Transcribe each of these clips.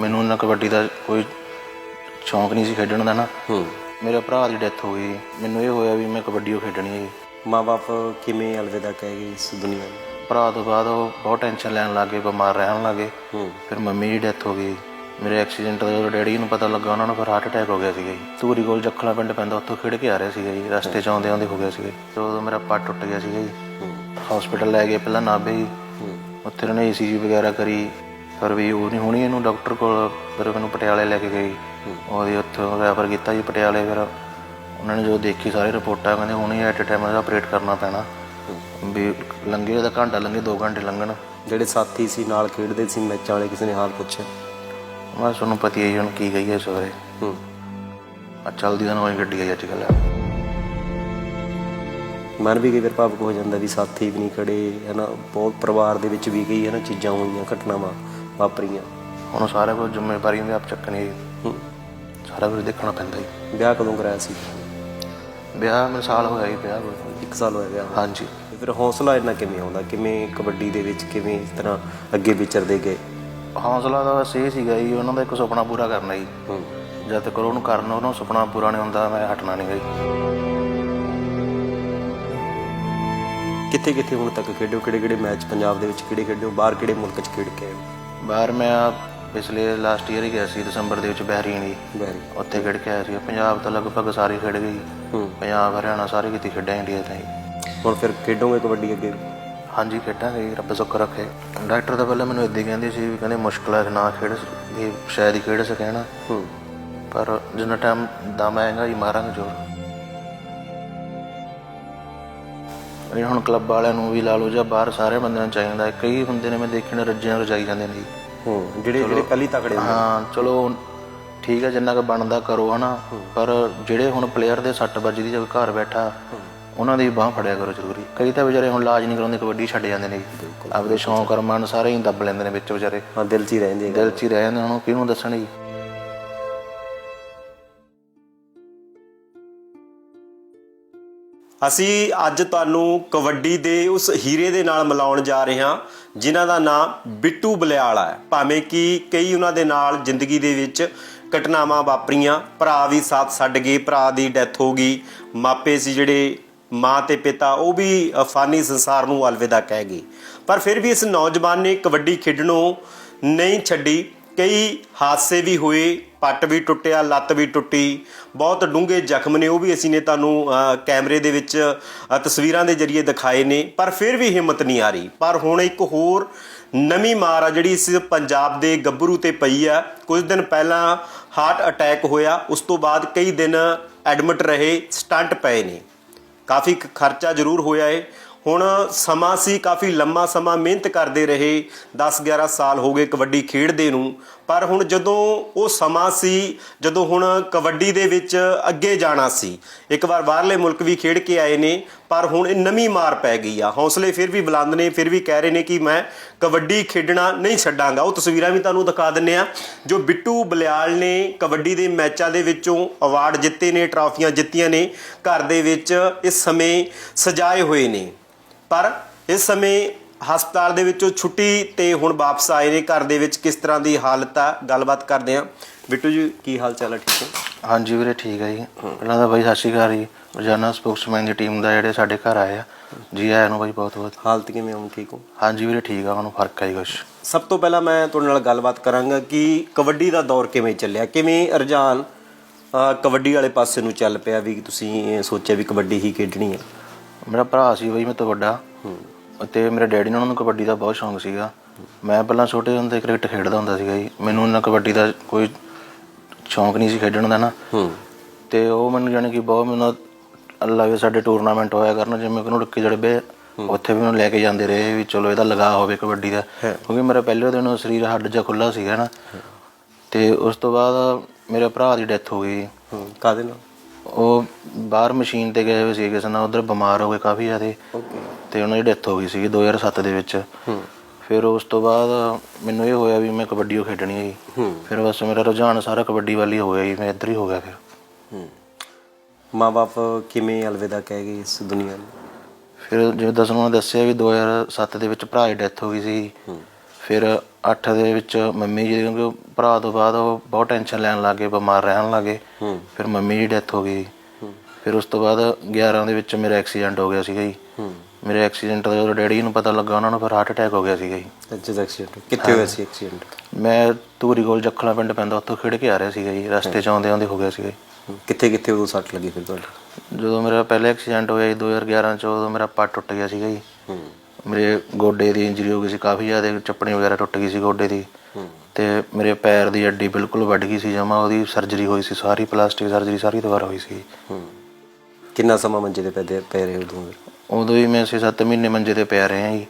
ਮੈਨੂੰ ਨਾ ਕਬੱਡੀ ਦਾ ਕੋਈ ਸ਼ੌਂਕ ਨਹੀਂ ਸੀ ਖੇਡਣ ਦਾ ਨਾ। ਹੂੰ। ਮੇਰੇ ਭਰਾ ਦੀ ਡੈਥ ਹੋ ਗਈ। ਮੈਨੂੰ ਇਹ ਹੋਇਆ ਵੀ ਮੈਂ ਕਬੱਡੀ ਉਹ ਖੇਡਣੀ ਹੈ। ਮਾਪੇ ਕਿਵੇਂ ਅਲਵਿਦਾ ਕਹਿ ਗਏ ਇਸ ਦੁਨੀਆ ਨੂੰ? ਭਰਾ ਤੋਂ ਬਾਅਦ ਉਹ ਬਹੁਤ ਟੈਨਸ਼ਨ ਲੈਣ ਲੱਗੇ ਬਿਮਾਰ ਰਹਿਣ ਲੱਗੇ ਹੂੰ। ਫਿਰ ਮੰਮੀ ਦੀ ਡੈਥ ਹੋ ਗਈ। ਮੇਰੇ ਐਕਸੀਡੈਂਟ ਦਾ ਜਦੋਂ ਡੈਡੀ ਨੂੰ ਪਤਾ ਲੱਗਾ ਉਹਨਾਂ ਨੂੰ ਫਿਰ ਹਾਰਟ ਅਟੈਕ ਹੋ ਗਿਆ ਸੀਗਾ ਜੀ। ਧੂਰੀ ਕੋਲ ਜੱਖਲਾ ਪਿੰਡ ਪੈਂਦਾ ਉੱਥੋਂ ਖੇਡ ਕੇ ਆ ਰਿਹਾ ਸੀਗਾ ਜੀ। ਰਸਤੇ 'ਚ ਆਉਂਦੇ ਆਉਂਦੇ ਹੋ ਗਿਆ ਸੀਗਾ ਤੇ ਉਦੋਂ ਮੇਰਾ ਪੱਟ ਟੁੱਟ ਗਿਆ ਸੀਗਾ ਜੀ। ਹੂੰ। ਹਸਪੀਟਲ ਲੈ ਗਏ ਪਹਿਲਾਂ ਨਾਭੇ ਜੀ। ਉੱਥੇ ਉਹਨੇ ਈਸੀਜੀ ਵਗੈਰਾ ਕਰੀ। ਪਰ ਵੀ ਉਹ ਨਹੀਂ ਹੋਣੀ ਇਹਨੂੰ ਡਾਕਟਰ ਕੋਲ ਫਿਰ ਮੈਨੂੰ ਪਟਿਆਲੇ ਲੈ ਕੇ ਗਈ ਉਹਦੀ ਉੱਥੋਂ ਰੈਫਰ ਕੀਤਾ ਜੀ ਪਟਿਆਲੇ ਫਿਰ ਉਹਨਾਂ ਨੇ ਜੋ ਦੇਖੀ ਸਾਰੀ ਰਿਪੋਰਟਾਂ ਕਹਿੰਦੇ ਹੁਣੇ ਐਟ ਟਾਈਮ ਇਹਦਾ ਆਪਰੇਟ ਕਰਨਾ ਪੈਣਾ। ਵੀ ਲੰਗੇ ਉਹਦਾ ਘੰਟਾ ਲੰਗੇ 2 ਘੰਟੇ ਲੰਘਣ। ਜਿਹੜੇ ਸਾਥੀ ਸੀ ਨਾਲ ਖੇਡਦੇ ਸੀ ਮੈਚਾਂ ਵਾਲੇ ਕਿਸੇ ਨੇ ਹਾਲ ਪੁੱਛਿਆ? ਮੈਂ ਤੁਹਾਨੂੰ ਪਤੀ ਹੈ ਹੁਣ ਕੀ ਕਹੀਏ ਇਸ ਬਾਰੇ। ਹੂੰ। ਆ ਚੱਲਦੀ ਤਾਂ ਨਵੀਂ ਗੱਡੀ ਹੈ ਅੱਜ ਕੱਲ੍ਹ ਮਨ ਵੀ ਕਈ ਵਾਰ ਭਾਵੁਕ ਹੋ ਜਾਂਦਾ ਵੀ ਸਾਥੀ ਵੀ ਨਹੀਂ ਖੜੇ ਹਨਾ ਬਹੁਤ ਪਰਿਵਾਰ ਦੇ ਵਿੱਚ ਵੀ ਕਈ ਹਨਾ ਚੀਜ਼ਾਂ ਹੋਈਆਂ ਘਟਨਾਵਾਂ। ਵਾਪਰੀਆਂ। ਹੁਣ ਸਾਰਾ ਕੁਝ ਜ਼ਿੰਮੇਵਾਰੀ ਵੀ ਆਪ ਚੱਕਣੀ ਹੈ। ਹੂੰ। ਸਾਰਾ ਕੁਝ ਦੇਖਣਾ ਪੈਂਦਾ ਜੀ। ਵਿਆਹ ਕਦੋਂ ਕਰਾਇਆ ਸੀ? ਵਿਆਹ ਮੈਨੂੰ ਸਾਲ ਹੋਇਆ ਜੀ ਵਿਆਹ ਹੋਇਆ। ਇੱਕ ਸਾਲ ਹੋਇਆ ਵਿਆਹ। ਹਾਂਜੀ। ਫਿਰ ਹੌਸਲਾ ਇੰਨਾ ਕਿਵੇਂ ਆਉਂਦਾ? ਕਿਵੇਂ ਕਬੱਡੀ ਦੇ ਵਿੱਚ ਕਿਵੇਂ ਇਸ ਤਰ੍ਹਾਂ ਅੱਗੇ ਵਿਚਰਦੇ ਗਏ? ਹੌਸਲਾ ਤਾਂ ਬਸ ਇਹ ਸੀਗਾ ਜੀ ਉਹਨਾਂ ਦਾ ਇੱਕ ਸੁਪਨਾ ਪੂਰਾ ਕਰਨਾ ਜੀ। ਹੂੰ। ਜਦ ਤੱਕ ਉਹਨੂੰ ਕਰਨ ਉਹਨੂੰ ਸੁਪਨਾ ਪੂਰਾ ਨਹੀਂ ਹੁੰਦਾ ਮੈਂ ਹਟਣਾ ਨਹੀਂ ਗਈ ਕਿੱਥੇ ਕਿੱਥੇ ਹੁਣ ਤੱਕ ਖੇਡਿਓ ਕਿਹੜੇ ਕਿਹੜੇ ਮੈਚ ਪੰਜਾਬ ਦੇ ਵਿੱਚ ਕਿਹੜੇ ਖੇਡਿਓ ਬਾਹਰ ਕਿਹੜੇ ਮੁਲਕ 'ਚ ਖੇਡ ਕੇ ਆਏ ਹੋ? ਬਾਹਰ ਮੈਂ ਆਹ ਪਿਛਲੇ ਲਾਸਟ ਈਅਰ ਹੀ ਗਿਆ ਸੀ ਦਸੰਬਰ ਦੇ ਵਿੱਚ ਬਹਿਰੀਨ ਜੀ। ਉੱਥੇ ਖੇਡ ਕੇ ਆਇਆ ਸੀ। ਪੰਜਾਬ ਤਾਂ ਲਗਭਗ ਸਾਰੇ ਖੇਡ ਗਏ ਜੀ ਹੂੰ। ਪੰਜਾਬ ਹਰਿਆਣਾ ਸਾਰੇ ਕਿਤੇ ਖੇਡਿਆ ਇੰਡੀਆ ਤਾਂ ਜੀ ਹੁਣ ਫਿਰ ਖੇਡੋਗੇ ਕਬੱਡੀ ਅੱਗੇ? ਹਾਂਜੀ ਖੇਡਾਂਗੇ ਜੀ, ਰੱਬ ਸੁੱਖ ਰੱਖੇ। ਡਾਕਟਰ ਤਾਂ ਪਹਿਲਾਂ ਮੈਨੂੰ ਇਦਾਂ ਕਹਿੰਦੇ ਸੀ ਵੀ ਕਹਿੰਦੇ ਮੁਸ਼ਕਲ ਹੈ ਨਾ ਖੇਡ ਵੀ ਸ਼ਾਇਦ ਹੀ ਖੇਡ ਸਕੇ ਨਾ ਹੂੰ। ਪਰ ਜਿੰਨਾ ਟਾਈਮ ਦਮ ਆਏਗਾ ਜੀ ਮਾਰਾਂਗੇ ਜ਼ੋਰ ਇਹ ਹੁਣ ਕਲੱਬ ਵਾਲਿਆਂ ਨੂੰ ਵੀ ਲਾ ਲਓ ਜਾਂ ਬਾਹਰ ਸਾਰੇ ਬੰਦਿਆਂ ਨੂੰ ਚਾਹੀਦਾ ਹੈ। ਕਈ ਬੰਦੇ ਨੇ ਮੈਂ ਦੇਖੇ ਨੇ ਰੱਜਿਆਂ ਰਜਾਈ ਜਾਂਦੇ ਨੇ ਜੀ। ਹੂੰ ਜਿਹੜੇ ਜਿਹੜੇ ਪਹਿਲੀ ਤਕੜੇ ਹੁੰਦੇ ਹਾਂ ਚਲੋ ਠੀਕ ਹੈ ਜਿੰਨਾ ਕੁ ਬਣਦਾ ਕਰੋ ਹਨਾ। ਪਰ ਜਿਹੜੇ ਹੁਣ ਪਲੇਅਰ ਦੇ ਸੱਟ ਵੱਜਦੀ ਜਦ ਘਰ ਬੈਠਾ ਉਹਨਾਂ ਦੀ ਬਾਹ ਫੜਿਆ ਕਰੋ ਜ਼ਰੂਰੀ। ਕਈ ਤਾਂ ਵਿਚਾਰੇ ਹੁਣ ਇਲਾਜ ਨਹੀਂ ਕਰਾਉਂਦੇ ਕਬੱਡੀ ਛੱਡ ਜਾਂਦੇ ਨੇ। ਆਪਦੇ ਸ਼ੌਂਕ ਅਰਮਾਨ ਸਾਰੇ ਹੀ ਦੱਬ ਲੈਂਦੇ ਨੇ ਵਿੱਚ ਵਿਚਾਰੇ। ਹਾਂ ਦਿਲ 'ਚ ਹੀ ਰਹਿੰਦੇ ਦਿਲ 'ਚ ਹੀ ਰਹਿ ਜਾਂਦੇ ਹੁਣ ਉਹ ਕਿਹਨੂੰ ਦੱਸਣ ਜੀ? ਅਸੀਂ ਅੱਜ ਤੁਹਾਨੂੰ ਕਬੱਡੀ ਦੇ ਉਸ ਹੀਰੇ ਦੇ ਨਾਲ ਮਿਲਾਉਣ ਜਾ ਰਹੇ ਹਾਂ ਜਿਨ੍ਹਾਂ ਦਾ ਨਾਮ ਬਿੱਟੂ ਬਲਿਆਲ ਹੈ। ਭਾਵੇਂ ਕਿ ਕਈ ਉਹਨਾਂ ਦੇ ਨਾਲ ਜ਼ਿੰਦਗੀ ਦੇ ਵਿੱਚ ਘਟਨਾਵਾਂ ਵਾਪਰੀਆਂ ਭਰਾ ਵੀ ਸਾਥ ਛੱਡ ਗਏ ਭਰਾ ਦੀ ਡੈਥ ਹੋ ਗਈ ਮਾਪੇ ਸੀ ਜਿਹੜੇ ਮਾਂ ਤੇ ਪਿਤਾ ਉਹ ਵੀ ਅ, ਫਾਨੀ ਸੰਸਾਰ ਨੂੰ ਅਲਵਿਦਾ ਕਹਿ ਗਏ। ਪਰ ਫਿਰ ਵੀ ਇਸ ਨੌਜਵਾਨ ਨੇ ਕਬੱਡੀ ਖੇਡਣੋਂ ਨਹੀਂ ਛੱਡੀ। ਕਈ ਹਾਦਸੇ ਵੀ ਹੋਏ ਪੱਟ ਵੀ ਟੁੱਟਿਆ ਲੱਤ ਵੀ ਟੁੱਟੀ ਬਹੁਤ ਡੂੰਘੇ ਜ਼ਖਮ ਨੇ, ਉਹ ਵੀ ਅਸੀਂ ਨੇ ਤੁਹਾਨੂੰ ਕੈਮਰੇ ਦੇ ਵਿੱਚ ਤਸਵੀਰਾਂ ਦੇ ਜ਼ਰੀਏ ਦਿਖਾਏ ਨੇ, ਪਰ ਫਿਰ ਵੀ ਹਿੰਮਤ ਨਹੀਂ ਆ ਰਹੀ ਪਰ ਹੁਣ ਇੱਕ ਹੋਰ ਨਵੀਂ ਮਾਰ ਆ, ਜਿਹੜੀ ਇਸ ਪੰਜਾਬ ਦੇ ਗੱਭਰੂ ਤੇ ਪਈ ਆ। ਕੁਝ ਦਿਨ ਪਹਿਲਾਂ ਹਾਰਟ ਅਟੈਕ ਹੋਇਆ, ਉਸ ਤੋਂ ਬਾਅਦ ਕਈ ਦਿਨ ਐਡਮਿਟ ਰਹੇ, ਸਟੰਟ ਪਏ ਨੇ। ਕਾਫੀ ਖਰਚਾ ਜ਼ਰੂਰ ਹੋਇਆ ਏ। ਹੁਣ ਸਮਾਂ ਸੀ, ਕਾਫੀ ਲੰਮਾ ਸਮਾਂ ਮਿਹਨਤ ਕਰਦੇ ਰਹੇ 10 11 ਸਾਲ ਹੋ ਗਏ ਕਬੱਡੀ ਖੇਡਦੇ ਨੂੰ। ਪਰ ਹੁਣ ਜਦੋਂ ਉਹ ਸਮਾਂ ਸੀ, ਜਦੋਂ ਹੁਣ ਕਬੱਡੀ ਦੇ ਵਿੱਚ ਅੱਗੇ ਜਾਣਾ ਸੀ, ਇੱਕ ਵਾਰ ਬਾਹਰਲੇ ਮੁਲਕ ਵੀ ਖੇਡ ਕੇ ਆਏ ਨੇ, ਪਰ ਹੁਣ ਇਹ ਨਵੀਂ ਮਾਰ ਪੈ ਗਈ ਆ। ਹੌਸਲੇ ਫਿਰ ਵੀ ਬੁਲੰਦ ਨੇ, ਫਿਰ ਵੀ ਕਹਿ ਰਹੇ ਨੇ ਕਿ ਮੈਂ ਕਬੱਡੀ ਖੇਡਣਾ ਨਹੀਂ ਛੱਡਾਂਗਾ। ਉਹ ਤਸਵੀਰਾਂ ਵੀ ਤੁਹਾਨੂੰ ਦਿਖਾ ਦਿੰਨੇ ਆ, ਜੋ ਬਿੱਟੂ ਬਲਿਆਲ ਨੇ ਕਬੱਡੀ ਦੇ ਮੈਚਾਂ ਦੇ ਵਿੱਚੋਂ ਅਵਾਰਡ ਜਿੱਤੇ ਨੇ ਟਰਾਫੀਆਂ ਜਿੱਤੀਆਂ ਨੇ, ਘਰ ਦੇ ਵਿੱਚ ਇਸ ਸਮੇਂ ਸਜਾਏ ਹੋਏ ਨੇ। ਪਰ ਇਸ ਸਮੇਂ ਹਸਪਤਾਲ ਦੇ ਵਿੱਚੋਂ ਛੁੱਟੀ ਤੇ ਹੁਣ ਵਾਪਸ ਆਏ ਨੇ। ਘਰ ਦੇ ਵਿੱਚ ਕਿਸ ਤਰ੍ਹਾਂ ਦੀ ਹਾਲਤ ਆ? ਗੱਲਬਾਤ ਕਰਦੇ ਆ ਬਿੱਟੂ ਜੀ ਕੀ ਹਾਲ ਚਾਲ ਹੈ ਠੀਕ ਹੋ? ਹਾਂਜੀ ਵੀਰੇ ਠੀਕ ਹੈ ਜੀ। ਪਹਿਲਾਂ ਤਾਂ ਬਾਈ ਸਤਿ ਸ਼੍ਰੀ ਅਕਾਲ ਜੀ। ਰੋਜ਼ਾਨਾ ਸਪੋਕਸਮੈਨ ਦੀ ਟੀਮ ਦਾ ਜਿਹੜੇ ਸਾਡੇ ਘਰ ਆਏ ਆ ਜੀ ਆਇਆਂ ਨੂੰ ਬਾਈ ਬਹੁਤ ਬਹੁਤ। ਹਾਲਤ ਕਿਵੇਂ ਹੁਣ ਠੀਕ ਹੋ? ਹਾਂਜੀ ਵੀਰੇ ਠੀਕ ਆ ਹੁਣ ਫ਼ਰਕ ਆ ਜੀ ਕੁਛ। ਸਭ ਤੋਂ ਪਹਿਲਾਂ ਮੈਂ ਤੁਹਾਡੇ ਨਾਲ ਗੱਲਬਾਤ ਕਰਾਂਗਾ ਕਿ ਕਬੱਡੀ ਦਾ ਦੌਰ ਕਿਵੇਂ ਚੱਲਿਆ? ਕਿਵੇਂ ਰੁਝਾਨ ਅ, ਕਬੱਡੀ ਵਾਲੇ ਪਾਸੇ ਨੂੰ ਚੱਲ ਪਿਆ? ਵੀ ਤੁਸੀਂ ਸੋਚਿਆ ਵੀ ਕਬੱਡੀ ਹੀ ਖੇਡਣੀ ਹੈ ਮੇਰਾ ਭਰਾ ਸੀ ਬਈ ਮੇਰੇ ਤੋਂ ਵੱਡਾ। ਤੇ ਮੇਰੇ ਡੈਡੀ ਨੇ ਉਹਨਾਂ ਨੂੰ ਕਬੱਡੀ ਦਾ ਬਹੁਤ ਸ਼ੌਂਕ ਸੀਗਾ। ਮੈਂ ਪਹਿਲਾਂ ਛੋਟੇ ਹੁੰਦੇ ਕ੍ਰਿਕਟ ਖੇਡਦਾ ਹੁੰਦਾ ਸੀਗਾ ਜੀ। ਮੈਨੂੰ ਉਹਨਾਂ ਕਬੱਡੀ ਦਾ ਕੋਈ ਸ਼ੌਂਕ ਨਹੀਂ ਸੀ ਖੇਡਣ ਦਾ ਨਾ। ਹੂੰ। ਤੇ ਉਹ ਮੈਨੂੰ ਜਾਣੀ ਕਿ ਬਹੁਤ ਮੈਨੂੰ ਅੱਲਾ ਵੀ ਸਾਡੇ ਟੂਰਨਾਮੈਂਟ ਹੋਇਆ ਕਰਨ ਜਿਵੇਂ ਕਿ ਰੁੱਕੇ ਜੜਬੇ ਉੱਥੇ ਵੀ ਮੈਨੂੰ ਲੈ ਕੇ ਜਾਂਦੇ ਰਹੇ ਵੀ ਚਲੋ ਇਹਦਾ ਲਗਾ ਹੋਵੇ ਕਬੱਡੀ ਦਾ। ਕਿਉਂਕਿ ਮੇਰਾ ਪਹਿਲੇ ਦਿਨ ਸਰੀਰ ਹੱਡ ਜਿਹਾ ਖੁੱਲਾ ਸੀਗਾ ਨਾ। ਤੇ ਉਸ ਤੋਂ ਬਾਅਦ ਮੇਰੇ ਭਰਾ ਦੀ ਡੈਥ ਹੋ ਗਈ ਹੂੰ। ਕਾਦੇ ਨਾਲ? ਉਹ ਬਾਹਰ ਮਸ਼ੀਨ ਤੇ ਗਏ ਹੋਏ ਸੀ ਕਿਸੇ ਨਾਲ ਉਧਰ ਬਿਮਾਰ ਹੋ ਗਏ ਕਾਫੀ ਜ਼ਿਆਦੇ। ਤੇ ਉਹਨਾਂ ਦੀ ਡੈਥ ਹੋ ਗਈ ਸੀ 2007 ਦੇ ਵਿੱਚ। ਫਿਰ ਉਸ ਤੋਂ ਬਾਅਦ ਮੈਨੂੰ ਇਹ ਹੋਇਆ ਵੀ ਮੈਂ ਕਬੱਡੀ ਓ ਖੇਡਣੀ ਹੈ। ਜੀ ਫਿਰ ਬਸ ਮੇਰਾ ਰੁਝਾਨ ਸਾਰਾ ਕਬੱਡੀ ਵੱਲ ਹੀ ਹੋ ਗਿਆ ਜੀ ਮੈਂ ਇੱਧਰ ਹੀ ਹੋ ਗਿਆ ਫਿਰ। ਹੂੰ। ਮਾਪੇ ਕਿਵੇਂ ਅਲਵਿਦਾ ਕਹਿ ਗਏ ਇਸ ਦੁਨੀਆ ਨੂੰ? ਫਿਰ ਜਿਵੇਂ ਦਸਨ ਨੇ ਦੱਸਿਆ ਵੀ 2007 ਦੇ ਵਿੱਚ ਭਰਾ ਦੀ ਡੈਥ ਹੋ ਗਈ ਸੀ। ਫਿਰ 8 ਦੇ ਵਿੱਚ ਮੰਮੀ ਜੀ ਕਿਉਂਕਿ ਭਰਾ ਤੋਂ ਬਾਅਦ ਉਹ ਬਹੁਤ ਟੈਨਸ਼ਨ ਲੈਣ ਲੱਗੇ ਬਿਮਾਰ ਰਹਿਣ ਲੱਗੇ ਫਿਰ ਮੰਮੀ ਦੀ ਡੈਥ ਹੋ ਗਈ। ਫਿਰ ਉਸ ਤੋਂ ਬਾਅਦ 11 ਦੇ ਵਿੱਚ ਮੇਰਾ ਐਕਸੀਡੈਂਟ ਹੋ ਗਿਆ ਸੀਗਾ ਜੀ। ਮੇਰੇ ਐਕਸੀਡੈਂਟ ਦਾ ਜਦੋਂ ਡੈਡੀ ਨੂੰ ਪਤਾ ਲੱਗਾ ਉਹਨਾਂ ਨੂੰ ਫਿਰ ਹਾਰਟ ਅਟੈਕ ਹੋ ਗਿਆ ਸੀਗਾ ਜੀ। ਦਾ ਐਕਸੀਡੈਂਟ ਕਿੱਥੇ ਹੋਇਆ ਸੀ ਐਕਸੀਡੈਂਟ ਮੈਂ ਧੂਰੀ ਕੋਲ ਜੱਖਲਾ ਪਿੰਡ ਪੈਂਦਾ ਉੱਥੋਂ ਖਿੜ ਕੇ ਆ ਰਿਹਾ ਸੀਗਾ ਜੀ। ਰਸਤੇ 'ਚ ਆਉਂਦੇ ਆਉਂਦੇ ਹੋ ਗਿਆ ਸੀਗਾ। ਕਿੱਥੇ ਕਿੱਥੇ ਉਦੋਂ ਸੱਟ ਲੱਗੀ ਫਿਰ ਤੁਹਾਡੀ? ਜਦੋਂ ਮੇਰਾ ਪਹਿਲਾ ਐਕਸੀਡੈਂਟ ਹੋਇਆ ਜੀ 2011 ਚ ਉਦੋਂ ਮੇਰਾ ਪੱਟ ਟੁੱਟ ਗਿਆ ਸੀਗਾ ਜੀ। ਮੇਰੇ ਗੋਡੇ ਦੀ ਇੰਜਰੀ ਹੋ ਗਈ ਸੀ ਕਾਫੀ ਜ਼ਿਆਦਾ ਚੱਪਣੀ ਵਗੈਰਾ ਟੁੱਟ ਗਈ ਸੀ ਗੋਡੇ ਦੀ। ਤੇ ਮੇਰੇ ਪੈਰ ਦੀ ਹੱਡੀ ਬਿਲਕੁਲ ਵੱਢ ਗਈ ਸੀ ਜਮਾ ਉਹਦੀ ਸਰਜਰੀ ਹੋਈ ਸੀ ਸਾਰੀ ਪਲਾਸਟਿਕ ਸਰਜਰੀ ਸਾਰੀ ਦੁਬਾਰਾ ਹੋਈ ਸੀ। ਕਿੰਨਾ ਸਮਾਂ ਮੰਜੇ ਤੇ ਪੈ ਪੈ ਰਹੇ ਉਦੋਂ? ਉਦੋਂ ਹੀ ਮੈਂ 6-7 ਮਹੀਨੇ ਮੰਜੇ ਤੇ ਪਿਆ ਰਿਹਾ ਜੀ।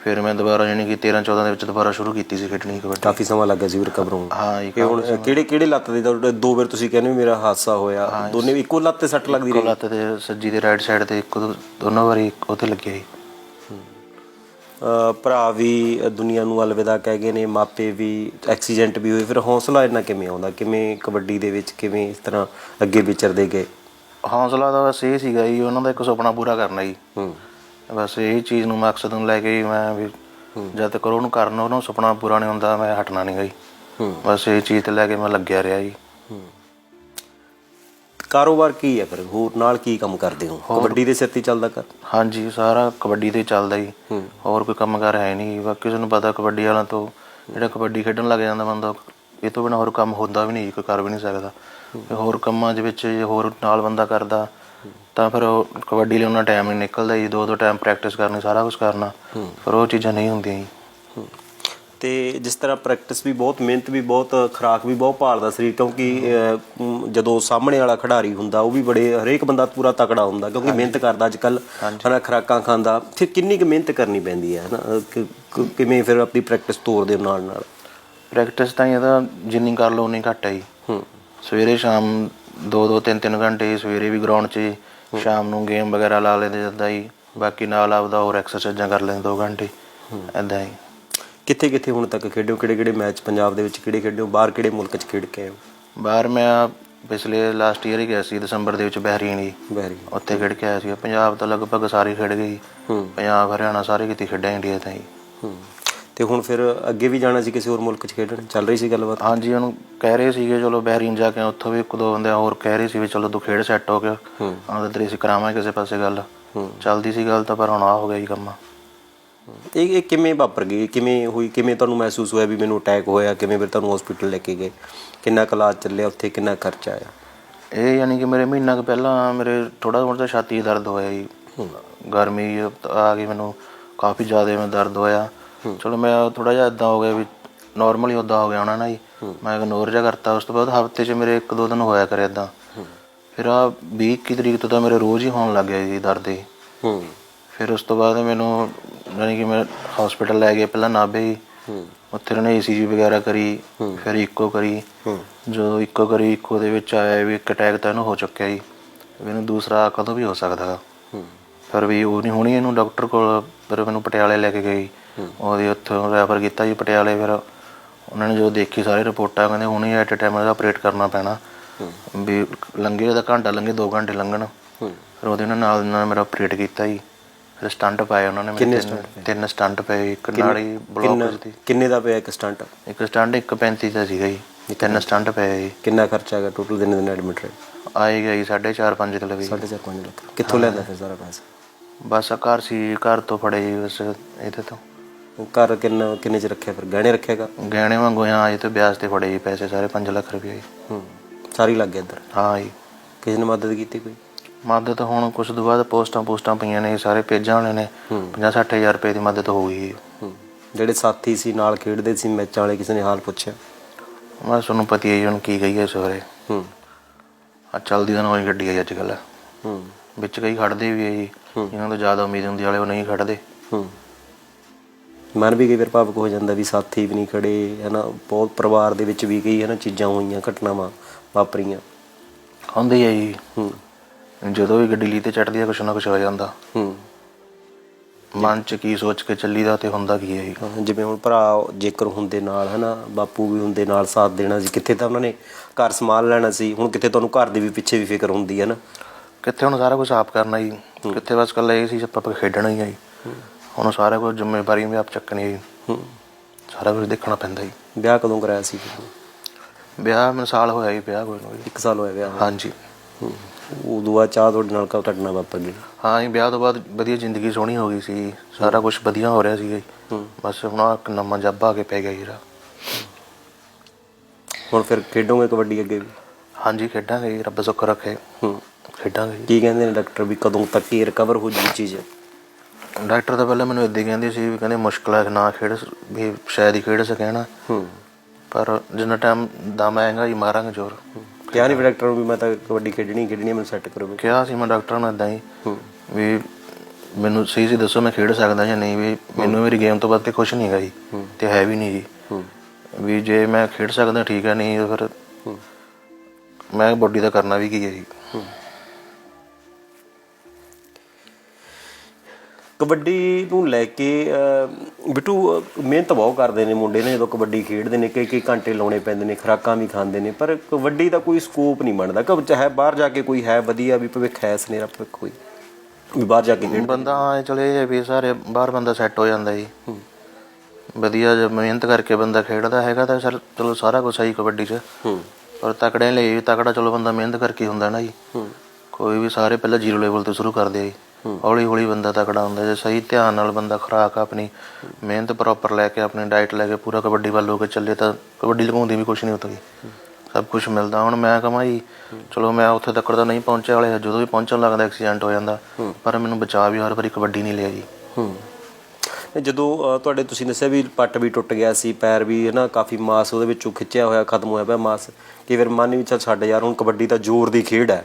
ਫਿਰ ਮੈਂ ਦੁਬਾਰਾ ਯਾਨੀ ਕਿ 13-14 ਦੇ ਵਿੱਚ ਦੁਬਾਰਾ ਸ਼ੁਰੂ ਕੀਤੀ ਸੀ ਖੇਡਣੀ ਕਬੱਡੀ ਕਾਫੀ ਸਮਾਂ ਲੱਗਾ ਸੀ ਰਿਕਵਰ ਹੋਣ ਹਾਂ ਜੀ ਹੁਣ ਕਿਹੜੇ ਕਿਹੜੇ ਲੱਤ ਦੇ ਦੋ ਵਾਰ ਤੁਸੀਂ ਕਹਿੰਦੇ ਵੀ ਮੇਰਾ ਹਾਦਸਾ ਹੋਇਆ। ਦੋਨੇ ਇੱਕੋ ਲੱਤ ਤੇ ਸੱਟ ਲੱਗਦੀ ਰਹੀ? ਲੱਤ ਤੇ ਸੱਜੀ ਤੇ ਰਾਈਟ ਸਾਈਡ ਤੇ ਇੱਕ ਦੋ- ਦੋਨੋਂ ਵਾਰੀ ਉਹਤੇ ਲੱਗਿਆ ਜੀ। ਅਹ ਭਰਾ ਵੀ ਦੁਨੀਆ ਨੂੰ ਅਲਵਿਦਾ ਕਹਿ ਗਏ ਨੇ ਮਾਪੇ ਵੀ ਐਕਸੀਡੈਂਟ ਵੀ ਹੋਏ। ਫਿਰ ਹੌਸਲਾ ਇੰਨਾ ਕਿਵੇਂ ਆਉਂਦਾ? ਕਿਵੇਂ ਕਬੱਡੀ ਦੇ ਵਿੱਚ ਕਿਵੇਂ ਇਸ ਤਰ੍ਹਾਂ ਅੱਗੇ ਵਿਚਰਦੇ ਗਏ? ਹੌਸਲਾ ਤਾਂ ਬਸ ਇਹ ਸੀਗਾ ਜੀ ਉਹਨਾਂ ਦਾ ਇੱਕ ਸੁਪਨਾ ਪੂਰਾ ਕਰਨਾ ਜੀ। ਹੂੰ। ਬਸ ਇਹ ਚੀਜ਼ ਨੂੰ ਮਕਸਦ ਨੂੰ ਲੈ ਕੇ ਹੀ ਮੈਂ ਵੀ ਜਦ ਤੱਕ ਉਹਨੂੰ ਕਰਨਾ ਉਹਨੂੰ ਸੁਪਨਾ ਪੂਰਾ ਨਹੀਂ ਹੁੰਦਾ ਮੈਂ ਹਟਣਾ ਨਹੀਂ ਗਈ ਹੂੰ। ਬਸ ਇਹ ਚੀਜ਼ ਤੇ ਲੈ ਕੇ ਮੈਂ ਲੱਗਿਆ ਰਿਹਾ ਜੀ। ਕਾਰੋਬਾਰ ਕੀ ਹੈ ਫਿਰ? ਹੋਰ ਨਾਲ ਕੀ ਕੰਮ ਕਰਦੇ ਹੋ? ਕਬੱਡੀ ਦੇ ਸਿਰ ਤੇ ਚੱਲਦਾ ਕਰ ਹਾਂਜੀ ਸਾਰਾ ਕਬੱਡੀ ਤੇ ਚੱਲਦਾ ਜੀ। ਹੋਰ ਕੋਈ ਕੰਮਕਾਰ ਹੈ ਨਹੀਂ ਬਾਕੀ ਕਿਸੇ ਨੂੰ ਪਤਾ ਕਬੱਡੀ ਵਾਲਾਂ ਤੋਂ ਜਿਹੜਾ ਕਬੱਡੀ ਖੇਡਣ ਲੱਗ ਜਾਂਦਾ ਬੰਦਾ ਇਹ ਤੋਂ ਬਿਨਾਂ ਹੋਰ ਕੰਮ ਹੁੰਦਾ ਵੀ ਨਹੀਂ ਕੋਈ ਕਰ ਵੀ ਨਹੀਂ ਸਕਦਾ। ਹੋਰ ਕੰਮਾਂ ਦੇ ਵਿੱਚ ਜੇ ਹੋਰ ਨਾਲ ਬੰਦਾ ਕਰਦਾ ਤਾਂ ਫਿਰ ਉਹ ਕਬੱਡੀ ਲਈ ਉਹਨਾਂ ਟਾਈਮ ਨਹੀਂ ਨਿਕਲਦਾ ਜੀ। ਦੋ ਦੋ ਟਾਈਮ ਪ੍ਰੈਕਟਿਸ ਕਰਨੀ ਸਾਰਾ ਕੁਝ ਕਰਨਾ। ਪਰ ਉਹ ਚੀਜ਼ਾਂ ਨਹੀਂ ਹੁੰਦੀਆਂ ਜੀ। ਤੇ ਜਿਸ ਤਰ੍ਹਾਂ ਪ੍ਰੈਕਟਿਸ ਵੀ ਬਹੁਤ ਮਿਹਨਤ ਵੀ ਬਹੁਤ ਖਰਾਕ ਵੀ ਬਹੁਤ ਭਾਲਦਾ ਸਰੀਰ ਕਿਉਂਕਿ ਜਦੋਂ ਸਾਹਮਣੇ ਵਾਲਾ ਖਿਡਾਰੀ ਹੁੰਦਾ ਉਹ ਵੀ ਬੜੇ ਹਰੇਕ ਬੰਦਾ ਪੂਰਾ ਤਕੜਾ ਹੁੰਦਾ ਕਿਉਂਕਿ ਮਿਹਨਤ ਕਰਦਾ ਅੱਜ ਕੱਲ ਹਨਾ ਖਰਾਕਾਂ ਖਾਂਦਾ। ਫਿਰ ਕਿੰਨੀ ਕੁ ਮਿਹਨਤ ਕਰਨੀ ਪੈਂਦੀ ਹੈ ਹਨਾ? ਕਿਵੇਂ ਫਿਰ ਆਪਣੀ ਪ੍ਰੈਕਟਿਸ ਤੋਰਦੇ ਹੋ ਨਾਲ ਨਾਲ ਪ੍ਰੈਕਟਿਸ ਤਾਂ ਇਹਦਾ ਜਿੰਨੀ ਕਰ ਲਓ ਉਨੀ ਘੱਟ ਹੈ ਜੀ। ਹੂੰ। ਸਵੇਰੇ ਸ਼ਾਮ 2-2 3-3 ਘੰਟੇ ਸਵੇਰੇ ਵੀ ਗਰਾਊਂਡ 'ਚ ਸ਼ਾਮ ਨੂੰ ਗੇਮ ਵਗੈਰਾ ਲਾ ਲੈਂਦੇ ਜਾਂਦਾ ਹੀ ਬਾਕੀ ਨਾਲ ਆਪਦਾ ਹੋਰ ਐਕਸਰਸਾਈਜ਼ਾਂ ਕਰ ਲੈਂਦੇ 2 ਘੰਟੇ। ਐਦਾਂ ਹੀ। ਕਿੱਥੇ ਕਿੱਥੇ ਹੁਣ ਤੱਕ ਖੇਡਿਓ? ਕਿਹੜੇ ਕਿਹੜੇ ਮੈਚ ਪੰਜਾਬ ਦੇ ਵਿੱਚ ਕਿਹੜੇ ਖੇਡਿਓ? ਬਾਹਰ ਕਿਹੜੇ ਮੁਲਕ 'ਚ ਖੇਡ ਕੇ ਆਏ ਹੋ? ਬਾਹਰ ਮੈਂ ਪਿਛਲੇ ਲਾਸਟ ਈਅਰ ਹੀ ਗਿਆ ਸੀ ਦਸੰਬਰ ਦੇ ਵਿੱਚ ਬਹਿਰੀਨ ਜੀ। ਵੈਰੀ ਉੱਥੇ ਖੇਡ ਕੇ ਆਇਆ ਸੀ ਪੰਜਾਬ ਤਾਂ ਲਗਭਗ ਸਾਰੇ ਖੇਡ ਗਏ ਪੰਜਾਬ ਹਰਿਆਣਾ ਸਾਰੇ ਕਿਤੇ ਖੇਡਿਆ ਇੰਡੀਆ ਤਾਂ ਹੂੰ। ਤੇ ਹੁਣ ਫਿਰ ਅੱਗੇ ਵੀ ਜਾਣਾ ਸੀ ਕਿਸੇ ਹੋਰ ਮੁਲਕ 'ਚ ਖੇਡਣ? ਚੱਲ ਰਹੀ ਸੀ ਗੱਲਬਾਤ? ਹਾਂਜੀ ਉਹਨੂੰ ਕਹਿ ਰਹੇ ਸੀਗੇ ਚਲੋ ਬਹਿਰੀਨ ਜਾ ਕੇ ਉੱਥੋਂ ਵੀ ਇੱਕ ਦੋ ਬੰਦੇ ਹੋਰ ਕਹਿ ਰਹੇ ਸੀ ਵੀ ਚਲੋ ਤੂੰ ਖੇਡ ਸੈੱਟ ਹੋ ਗਿਆ। ਹੂੰ। ਆਹ ਤੇਰੇ ਅਸੀਂ ਕਰਾਵਾਂਗੇ ਕਿਸੇ ਪਾਸੇ ਗੱਲ। ਚੱਲਦੀ ਸੀ ਗੱਲ ਤਾਂ ਪਰ ਹੁਣ ਆ ਹੋ ਗਿਆ ਜੀ ਕੰਮ। ਇਹ ਇਹ ਕਿਵੇਂ ਵਾਪਰ ਗਈ? ਕਿਵੇਂ ਹੋਈ? ਕਿਵੇਂ ਤੁਹਾਨੂੰ ਮਹਿਸੂਸ ਹੋਇਆ ਵੀ ਮੈਨੂੰ ਅਟੈਕ ਹੋਇਆ? ਕਿਵੇਂ ਫਿਰ ਤੁਹਾਨੂੰ ਹਸਪੀਟਲ ਲੈ ਕੇ ਗਏ? ਕਿੰਨਾ ਕੁ ਇਲਾਜ ਚੱਲਿਆ? ਉੱਥੇ ਕਿੰਨਾ ਖਰਚਾ ਆਇਆ? ਇਹ ਯਾਨੀ ਕਿ ਮੇਰੇ ਮਹੀਨਾ ਕੁ ਪਹਿਲਾਂ ਮੇਰੇ ਥੋੜਾ ਥੋੜਾ ਛਾਤੀ ਦਰਦ ਹੋਇਆ ਜੀ। ਗਰਮੀ ਆ ਗਈ ਮੈਨੂੰ ਕਾਫੀ ਜ਼ਿਆਦਾ ਮੈਂ ਦਰਦ ਹੋਇਆ। ਚਲੋ ਮੈਂ ਥੋੜਾ ਜਿਹਾ ਇਦਾਂ ਹੋ ਗਿਆ ਵੀ ਨਾਰਮਲੀ ਉਦਾਂ ਹੋ ਗਿਆ ਹੋਣਾ ਨਾ ਜੀ। ਮੈਂ ਇਗਨੋਰ ਜਿਹਾ ਕਰਤਾ। ਉਸ ਤੋਂ ਬਾਅਦ ਹਫ਼ਤੇ 'ਚ ਮੇਰੇ ਇੱਕ ਦੋ ਦਿਨ ਹੋਇਆ ਕਰੇ ਇਦਾਂ ਫਿਰ ਆ 20 ਇੱਕੀ ਤਰੀਕ ਤੋਂ ਤਾਂ ਮੇਰੇ ਰੋਜ਼ ਹੀ ਹੋਣ ਲੱਗ ਗਿਆ ਜੀ ਦਰਦ ਹੀ ਹੂੰ। ਫਿਰ ਉਸ ਤੋਂ ਬਾਅਦ ਮੈਨੂੰ ਯਾਨੀ ਕਿ ਮੈਂ ਹਸਪੀਟਲ ਲੈ ਗਏ ਪਹਿਲਾਂ ਨਾਭੇ ਹੀ। ਹੂੰ। ਉੱਥੇ ਉਹਨੇ ਈਸੀਜੀ ਵਗੈਰਾ ਕਰੀ ਫਿਰ ਇਕੋ ਕਰੀ। ਹੂੰ। ਜਦੋਂ ਇਕੋ ਕਰੀ ਇਕੋ ਦੇ ਵਿੱਚ ਆਇਆ ਵੀ ਇੱਕ ਅਟੈਕ ਤਾਂ ਇਹਨੂੰ ਹੋ ਚੁੱਕਿਆ ਜੀ। ਇਹਨੂੰ ਦੂਸਰਾ ਕਦੋਂ ਵੀ ਹੋ ਸਕਦਾ। ਹੂੰ। ਫਿਰ ਵੀ ਉਹ ਨਹੀਂ ਹੋਣੀ ਇਹਨੂੰ ਡਾਕਟਰ ਕੋਲ ਫਿਰ ਮੈਨੂੰ ਪਟਿਆਲੇ ਲੈ ਕੇ ਗਈ ਉਹਦੇ ਉੱਥੋਂ ਰੈਫਰ ਕੀਤਾ ਜੀ ਪਟਿਆਲੇ ਫਿਰ ਉਹਨਾਂ ਨੇ ਜਦੋਂ ਦੇਖੀ ਸਾਰੇ ਰਿਪੋਰਟਾਂ ਕਹਿੰਦੇ ਹੁਣੇ ਐਟ ਟਾਈਮ ਇਹਦਾ ਆਪਰੇਟ ਕਰਨਾ ਪੈਣਾ। ਵੀ ਲੰਗੇ ਉਹਦਾ ਘੰਟਾ ਲੰਗੇ 2 ਘੰਟੇ ਲੰਘਣ। ਹੂੰ। ਫਿਰ ਉਹਦੇ ਨਾਲ ਨਾਲ ਮੇਰਾ ਆਪਰੇਟ ਕੀਤਾ ਜੀ। ਫਿਰ ਸਟੰਟ ਪਾਏ ਉਹਨਾਂ ਨੇ ਕਿੰਨੇ ਤਿੰਨ- ਸਟੰਟ ਪਏ ਇੱਕ ਨਾੜੀ ਬਲੌਕ ਦੀ ਕਿੰਨੇ ਦਾ ਪਿਆ ਇੱਕ ਸਟੰਟ? ਇੱਕ ਸਟੰਟ 135 ਦਾ ਸੀਗਾ ਜੀ। ਤਿੰਨ ਸਟੰਟ ਪਏ ਜੀ। ਕਿੰਨਾ ਖਰਚਾ ਆ ਗਿਆ ਟੋਟਲ ਦਿਨ ਦਿਨ ਐਡਮਿਟ ਰਹੇ ਆਏ ਗਿਆ ਜੀ 4.5 5 ਦੇ ਲਵੇ 4.5 ਲੱਖ। ਕਿੱਥੋਂ ਲੈਂਦਾ ਫਿਰ ਸਾਰਾ ਪੈਸਾ? ਬਸ ਘਰ ਸੀ ਘਰ ਤੋਂ ਫੜੇ ਜੀ ਬਸ ਇਹਦੇ ਤੋਂ। ਘਰ ਕਿੰਨਾ ਕਿੰਨੇ ਚ ਰੱਖਿਆ ਫਿਰ? ਗਹਿਣੇ ਰੱਖਿਆਗਾ ਗਹਿਣੇ ਵਾਂਗੂ ਆ ਅਜੇ ਤੋਂ ਵਿਆਜ ਤੇ ਫੜੇ ਜੀ ਪੈਸੇ ਸਾਰੇ 5 ਲੱਖ ਰੁਪਏ ਜੀ। ਹੂੰ। ਸਾਰੀ ਲੱਗ ਗਿਆ ਇੱਧਰ? ਹਾਂ ਜੀ। ਕਿਸੇ ਨੇ ਮਦਦ ਕੀਤੀ ਕੋਈ? ਮਦਦ ਹੁਣ ਕੁਝ ਤੋਂ ਬਾਅਦ ਪੋਸਟਾਂ ਪੋਸਟਾਂ ਪਈਆਂ ਨੇ ਸਾਰੇ ਪੇਜਾਂ ਵਾਲੇ ਨੇ 50 60000 ਰੁਪਏ ਦੀ ਮਦਦ ਹੋ ਗਈ ਜਿਹੜੇ ਸਾਥੀ ਸੀ ਨਾਲ ਖੇਡਦੇ ਸੀ ਮੈਚਾਂ ਵਾਲੇ ਕਿਸੇ ਨੇ ਹਾਲ ਪੁੱਛਿਆ? ਮੈਂ ਤੁਹਾਨੂੰ ਪਤੀ ਹੈ ਹੁਣ ਕੀ ਕਹੀਏ ਇਸ ਬਾਰੇ। ਹੂੰ। ਆ ਚੱਲਦੀ ਤਾਂ ਨਵੀਂ ਗੱਡੀ ਹੈ ਅੱਜ ਕੱਲ ਹੂੰ। ਵਿੱਚ ਕਈ ਖੜਦੇ ਵੀ ਹੈ ਜੀ। ਇਹਨਾਂ ਤੋਂ ਜ਼ਿਆਦਾ ਉਮੀਦ ਹੁੰਦੀ ਵਾਲੇ ਉਹ ਨਹੀਂ ਖੜਦੇ। ਹੂੰ। ਮਨ ਵੀ ਕਈ ਵਾਰ ਭਾਵੁਕ ਹੋ ਜਾਂਦਾ ਵੀ ਸਾਥੀ ਵੀ ਨਹੀਂ ਖੜੇ ਹਨਾ। ਬਹੁਤ ਪਰਿਵਾਰ ਦੇ ਵਿੱਚ ਵੀ ਕਈ ਹਨਾ ਚੀਜ਼ਾਂ ਹੋਈਆਂ ਘਟਨਾਵਾਂ ਵਾਪਰੀਆਂ। ਹੁੰਦੇ ਹੀ ਹੈ ਜੀ। ਹੂੰ। ਜਦੋਂ ਵੀ ਗੱਡੀ ਲਈ ਤੇ ਚੜਦੀ ਹੈ ਕੁਛ ਨਾ ਕੁਛ ਹੋ ਜਾਂਦਾ। ਹੂੰ। ਮਨ ਚ ਕੀ ਸੋਚ ਕੇ ਚੱਲੀਦਾ ਤੇ ਹੁੰਦਾ ਕੀ ਹੈ ਜੀ ਹਾਂ, ਜਿਵੇਂ ਹੁਣ ਭਰਾ ਜੇਕਰ ਹੁੰਦੇ ਨਾਲ ਹਨਾ ਬਾਪੂ ਵੀ ਹੁੰਦੇ ਨਾਲ ਸਾਥ ਦੇਣਾ ਸੀ ਕਿੱਥੇ ਤਾਂ ਉਹਨਾਂ ਨੇ ਘਰ ਸੰਭਾਲ ਲੈਣਾ ਸੀ ਹੁਣ ਕਿੱਥੇ ਤੁਹਾਨੂੰ ਘਰ ਦੀ ਵੀ ਪਿੱਛੇ ਵੀ ਫਿਕਰ ਹੁੰਦੀ ਹੈ ਨਾ। ਕਿੱਥੇ ਹੁਣ ਸਾਰਾ ਕੁਝ ਆਪ ਕਰਨਾ ਜੀ। ਕਿੱਥੇ ਬਸ ਕੱਲਾ ਇਹ ਸੀ ਆਪਾਂ ਖੇਡਣਾ ਹੀ ਹੈ ਜੀ। ਹੁਣ ਸਾਰਾ ਕੁਝ ਜ਼ਿੰਮੇਵਾਰੀ ਵੀ ਆਪ ਚੱਕਣੀ ਹੈ ਜੀ। ਹੂੰ। ਸਾਰਾ ਕੁਝ ਦੇਖਣਾ ਪੈਂਦਾ ਜੀ। ਵਿਆਹ ਕਦੋਂ ਕਰਾਇਆ ਸੀ? ਵਿਆਹ ਮੈਨੂੰ ਸਾਲ ਹੋਇਆ ਜੀ ਵਿਆਹ ਹੋਏ ਨੂੰ ਜੀ ਇੱਕ ਸਾਲ ਹੋਇਆ ਵਿਆਹ। ਨੂੰ। ਹਾਂਜੀ। ਹੂੰ। ਉਦੋਂ ਬਾਅਦ ਚਾਹ ਤੁਹਾਡੇ ਨਾਲ ਕਦੋਂ ਟੱਟਣਾ ਵਾਪਰ ਗਿਆ ਹਾਂ ਜੀ ਵਿਆਹ ਤੋਂ ਬਾਅਦ ਵਧੀਆ ਜ਼ਿੰਦਗੀ ਸੋਹਣੀ ਹੋ ਗਈ ਸੀ। ਸਾਰਾ ਕੁਝ ਵਧੀਆ ਹੋ ਰਿਹਾ ਜੀ। ਬਸ ਹੁਣ ਆਹ ਇੱਕ ਨਵਾਂ ਜੱਬ ਆ ਕੇ ਪੈ ਗਿਆ ਜਿਹੜਾ ਹੁਣ ਫਿਰ ਖੇਡੋਗੇ ਕਬੱਡੀ ਅੱਗੇ ਵੀ? ਹਾਂਜੀ ਖੇਡਾਂਗੇ ਜੀ ਰੱਬ ਸੁੱਖ ਰੱਖੇ। ਹੂੰ। ਖੇਡਾਂਗੇ ਜੀ। ਕੀ ਕਹਿੰਦੇ ਨੇ ਡਾਕਟਰ ਵੀ ਕਦੋਂ ਤੱਕ ਇਹ ਰਿਕਵਰ ਹੋ ਜੂ ਚੀਜ਼? ਡਾਕਟਰ ਤਾਂ ਪਹਿਲਾਂ ਮੈਨੂੰ ਇਦਾਂ ਕਹਿੰਦੇ ਸੀ ਵੀ ਕਹਿੰਦੇ ਮੁਸ਼ਕਲ ਹੈ ਨਾ ਖੇਡ ਸ- ਵੀ ਸ਼ਾਇਦ ਹੀ ਖੇਡ ਸਕੇ ਨਾ ਹੂੰ। ਪਰ ਜਿੰਨਾ ਟਾਈਮ ਦਮ ਆਏਗਾ ਜੀ ਮਾਰਾਂਗੇ ਜ਼ੋਰ। ਕਿਹਾ ਨਹੀਂ ਡਾਕਟਰ ਨੂੰ ਵੀ ਮੈਂ ਤਾਂ ਕਬੱਡੀ ਖੇਡਣੀ ਖੇਡਣੀ ਹੈ, ਮੈਨੂੰ ਸੈੱਟ ਕਰੋ ਕਿਹਾ ਸੀ ਮੈਂ ਡਾਕਟਰ ਨੂੰ ਇਦਾਂ ਹੀ ਵੀ ਮੈਨੂੰ ਸਹੀ ਸੀ ਦੱਸੋ ਮੈਂ ਖੇਡ ਸਕਦਾ ਜਾਂ ਨਹੀਂ ਵੀ ਮੈਨੂੰ ਮੇਰੀ ਗੇਮ ਤੋਂ ਬਾਅਦ ਤੇ ਕੁਝ ਨਹੀਂ ਹੈਗਾ ਜੀ ਤੇ ਹੈ ਵੀ ਨਹੀਂ ਜੀ। ਵੀ ਜੇ ਮੈਂ ਖੇਡ ਸਕਦਾ ਠੀਕ ਹੈ ਨਹੀਂ ਤਾਂ ਫਿਰ ਮੈਂ ਬੋਡੀ ਦਾ ਕਰਨਾ ਵੀ ਕੀ ਹੈ ਜੀ। ਕਬੱਡੀ ਨੂੰ ਲੈ ਕੇ ਬਿੱਟੂ ਮਿਹਨਤ ਬਹੁਤ ਕਰਦੇ ਨੇ ਮੁੰਡੇ ਨੇ ਜਦੋਂ ਕਬੱਡੀ ਖੇਡਦੇ ਨੇ ਕਈ ਕਈ ਘੰਟੇ ਲਾਉਣੇ ਪੈਂਦੇ ਨੇ ਖੁਰਾਕਾਂ ਵੀ ਖਾਂਦੇ ਨੇ ਪਰ ਕਬੱਡੀ ਦਾ ਕੋਈ ਸਕੋਪ ਨਹੀਂ ਬਣਦਾ। ਕਿ ਚਾਹੇ ਬਾਹਰ ਜਾ ਕੇ ਕੋਈ ਹੈ ਵਧੀਆ ਵੀ ਭਵਿੱਖ ਹੈ ਸਨੇਰਾ ਭਵਿੱਖ ਕੋਈ ਵੀ ਬਾਹਰ ਜਾ ਕੇ ਖੇਡ ਬੰਦਾ ਐ ਚਲੇ ਵੀ ਸਾਰੇ ਬਾਹਰ ਬੰਦਾ ਸੈੱਟ ਹੋ ਜਾਂਦਾ ਜੀ। ਵਧੀਆ ਜੇ ਮਿਹਨਤ ਕਰਕੇ ਬੰਦਾ ਖੇਡਦਾ ਹੈਗਾ ਤਾਂ ਸਰ ਚਲੋ ਸਾਰਾ ਕੁਝ ਸਹੀ ਕਬੱਡੀ 'ਚ। ਹੂੰ। ਪਰ ਤਕੜੇ ਲਈ ਤਕੜਾ ਚਲੋ ਬੰਦਾ ਮਿਹਨਤ ਕਰਕੇ ਹੁੰਦਾ ਨਾ ਜੀ। ਹੂੰ। ਕੋਈ ਵੀ ਸਾਰੇ ਪਹਿਲਾਂ ਜ਼ੀਰੋ ਲੈਵਲ ਤੋਂ ਸ਼ੁਰੂ ਕਰਦੇ ਆ ਜੀ। ਹੌਲੀ ਹੌਲੀ ਬੰਦਾ ਤਕੜਾ ਹੁੰਦਾ, ਜੇ ਸਹੀ ਧਿਆਨ ਨਾਲ ਬੰਦਾ ਖੁਰਾਕ ਆਪਣੀ ਮਿਹਨਤ ਪ੍ਰੋਪਰ ਲੈ ਕੇ, ਆਪਣੀ ਡਾਈਟ ਲੈ ਕੇ ਪੂਰਾ ਕਬੱਡੀ ਵੱਲ ਹੋ ਕੇ ਚੱਲੇ ਤਾਂ ਕਬੱਡੀ ਲਗਾਉਂਦੀ ਵੀ ਕੁਝ ਨਹੀਂ ਹੁੰਦਾ ਸਭ ਕੁਝ ਮਿਲਦਾ। ਹੁਣ ਮੈਂ ਕਹਾਂ ਚਲੋ ਮੈਂ ਉੱਥੇ ਤੱਕ ਤਾਂ ਨਹੀਂ ਪਹੁੰਚਿਆ ਵਾਲੇ ਜਦੋਂ ਵੀ ਪਹੁੰਚਣ ਲੱਗਦਾ ਐਕਸੀਡੈਂਟ ਹੋ ਜਾਂਦਾ, ਪਰ ਮੈਨੂੰ ਬਚਾ ਵੀ ਹਰ ਵਾਰੀ ਕਬੱਡੀ ਨਹੀਂ ਲਿਆ ਜੀ। ਜਦੋਂ ਤੁਹਾਡੇ ਤੁਸੀਂ ਦੱਸਿਆ ਵੀ ਪੱਟ ਵੀ ਟੁੱਟ ਗਿਆ ਸੀ, ਪੈਰ ਵੀ ਹੈ ਨਾ ਕਾਫੀ ਮਾਸ ਉਹਦੇ ਵਿੱਚੋਂ ਖਿੱਚਿਆ ਹੋਇਆ, ਖਤਮ ਹੋਇਆ ਪਿਆ ਮਾਸ, ਕਈ ਫਿਰ ਮਨ ਵੀ ਚੱਲ ਛੱਡ ਯਾਰ, ਹੁਣ ਕਬੱਡੀ ਤਾਂ ਜ਼ੋਰ ਦੀ ਖੇਡ ਹੈ।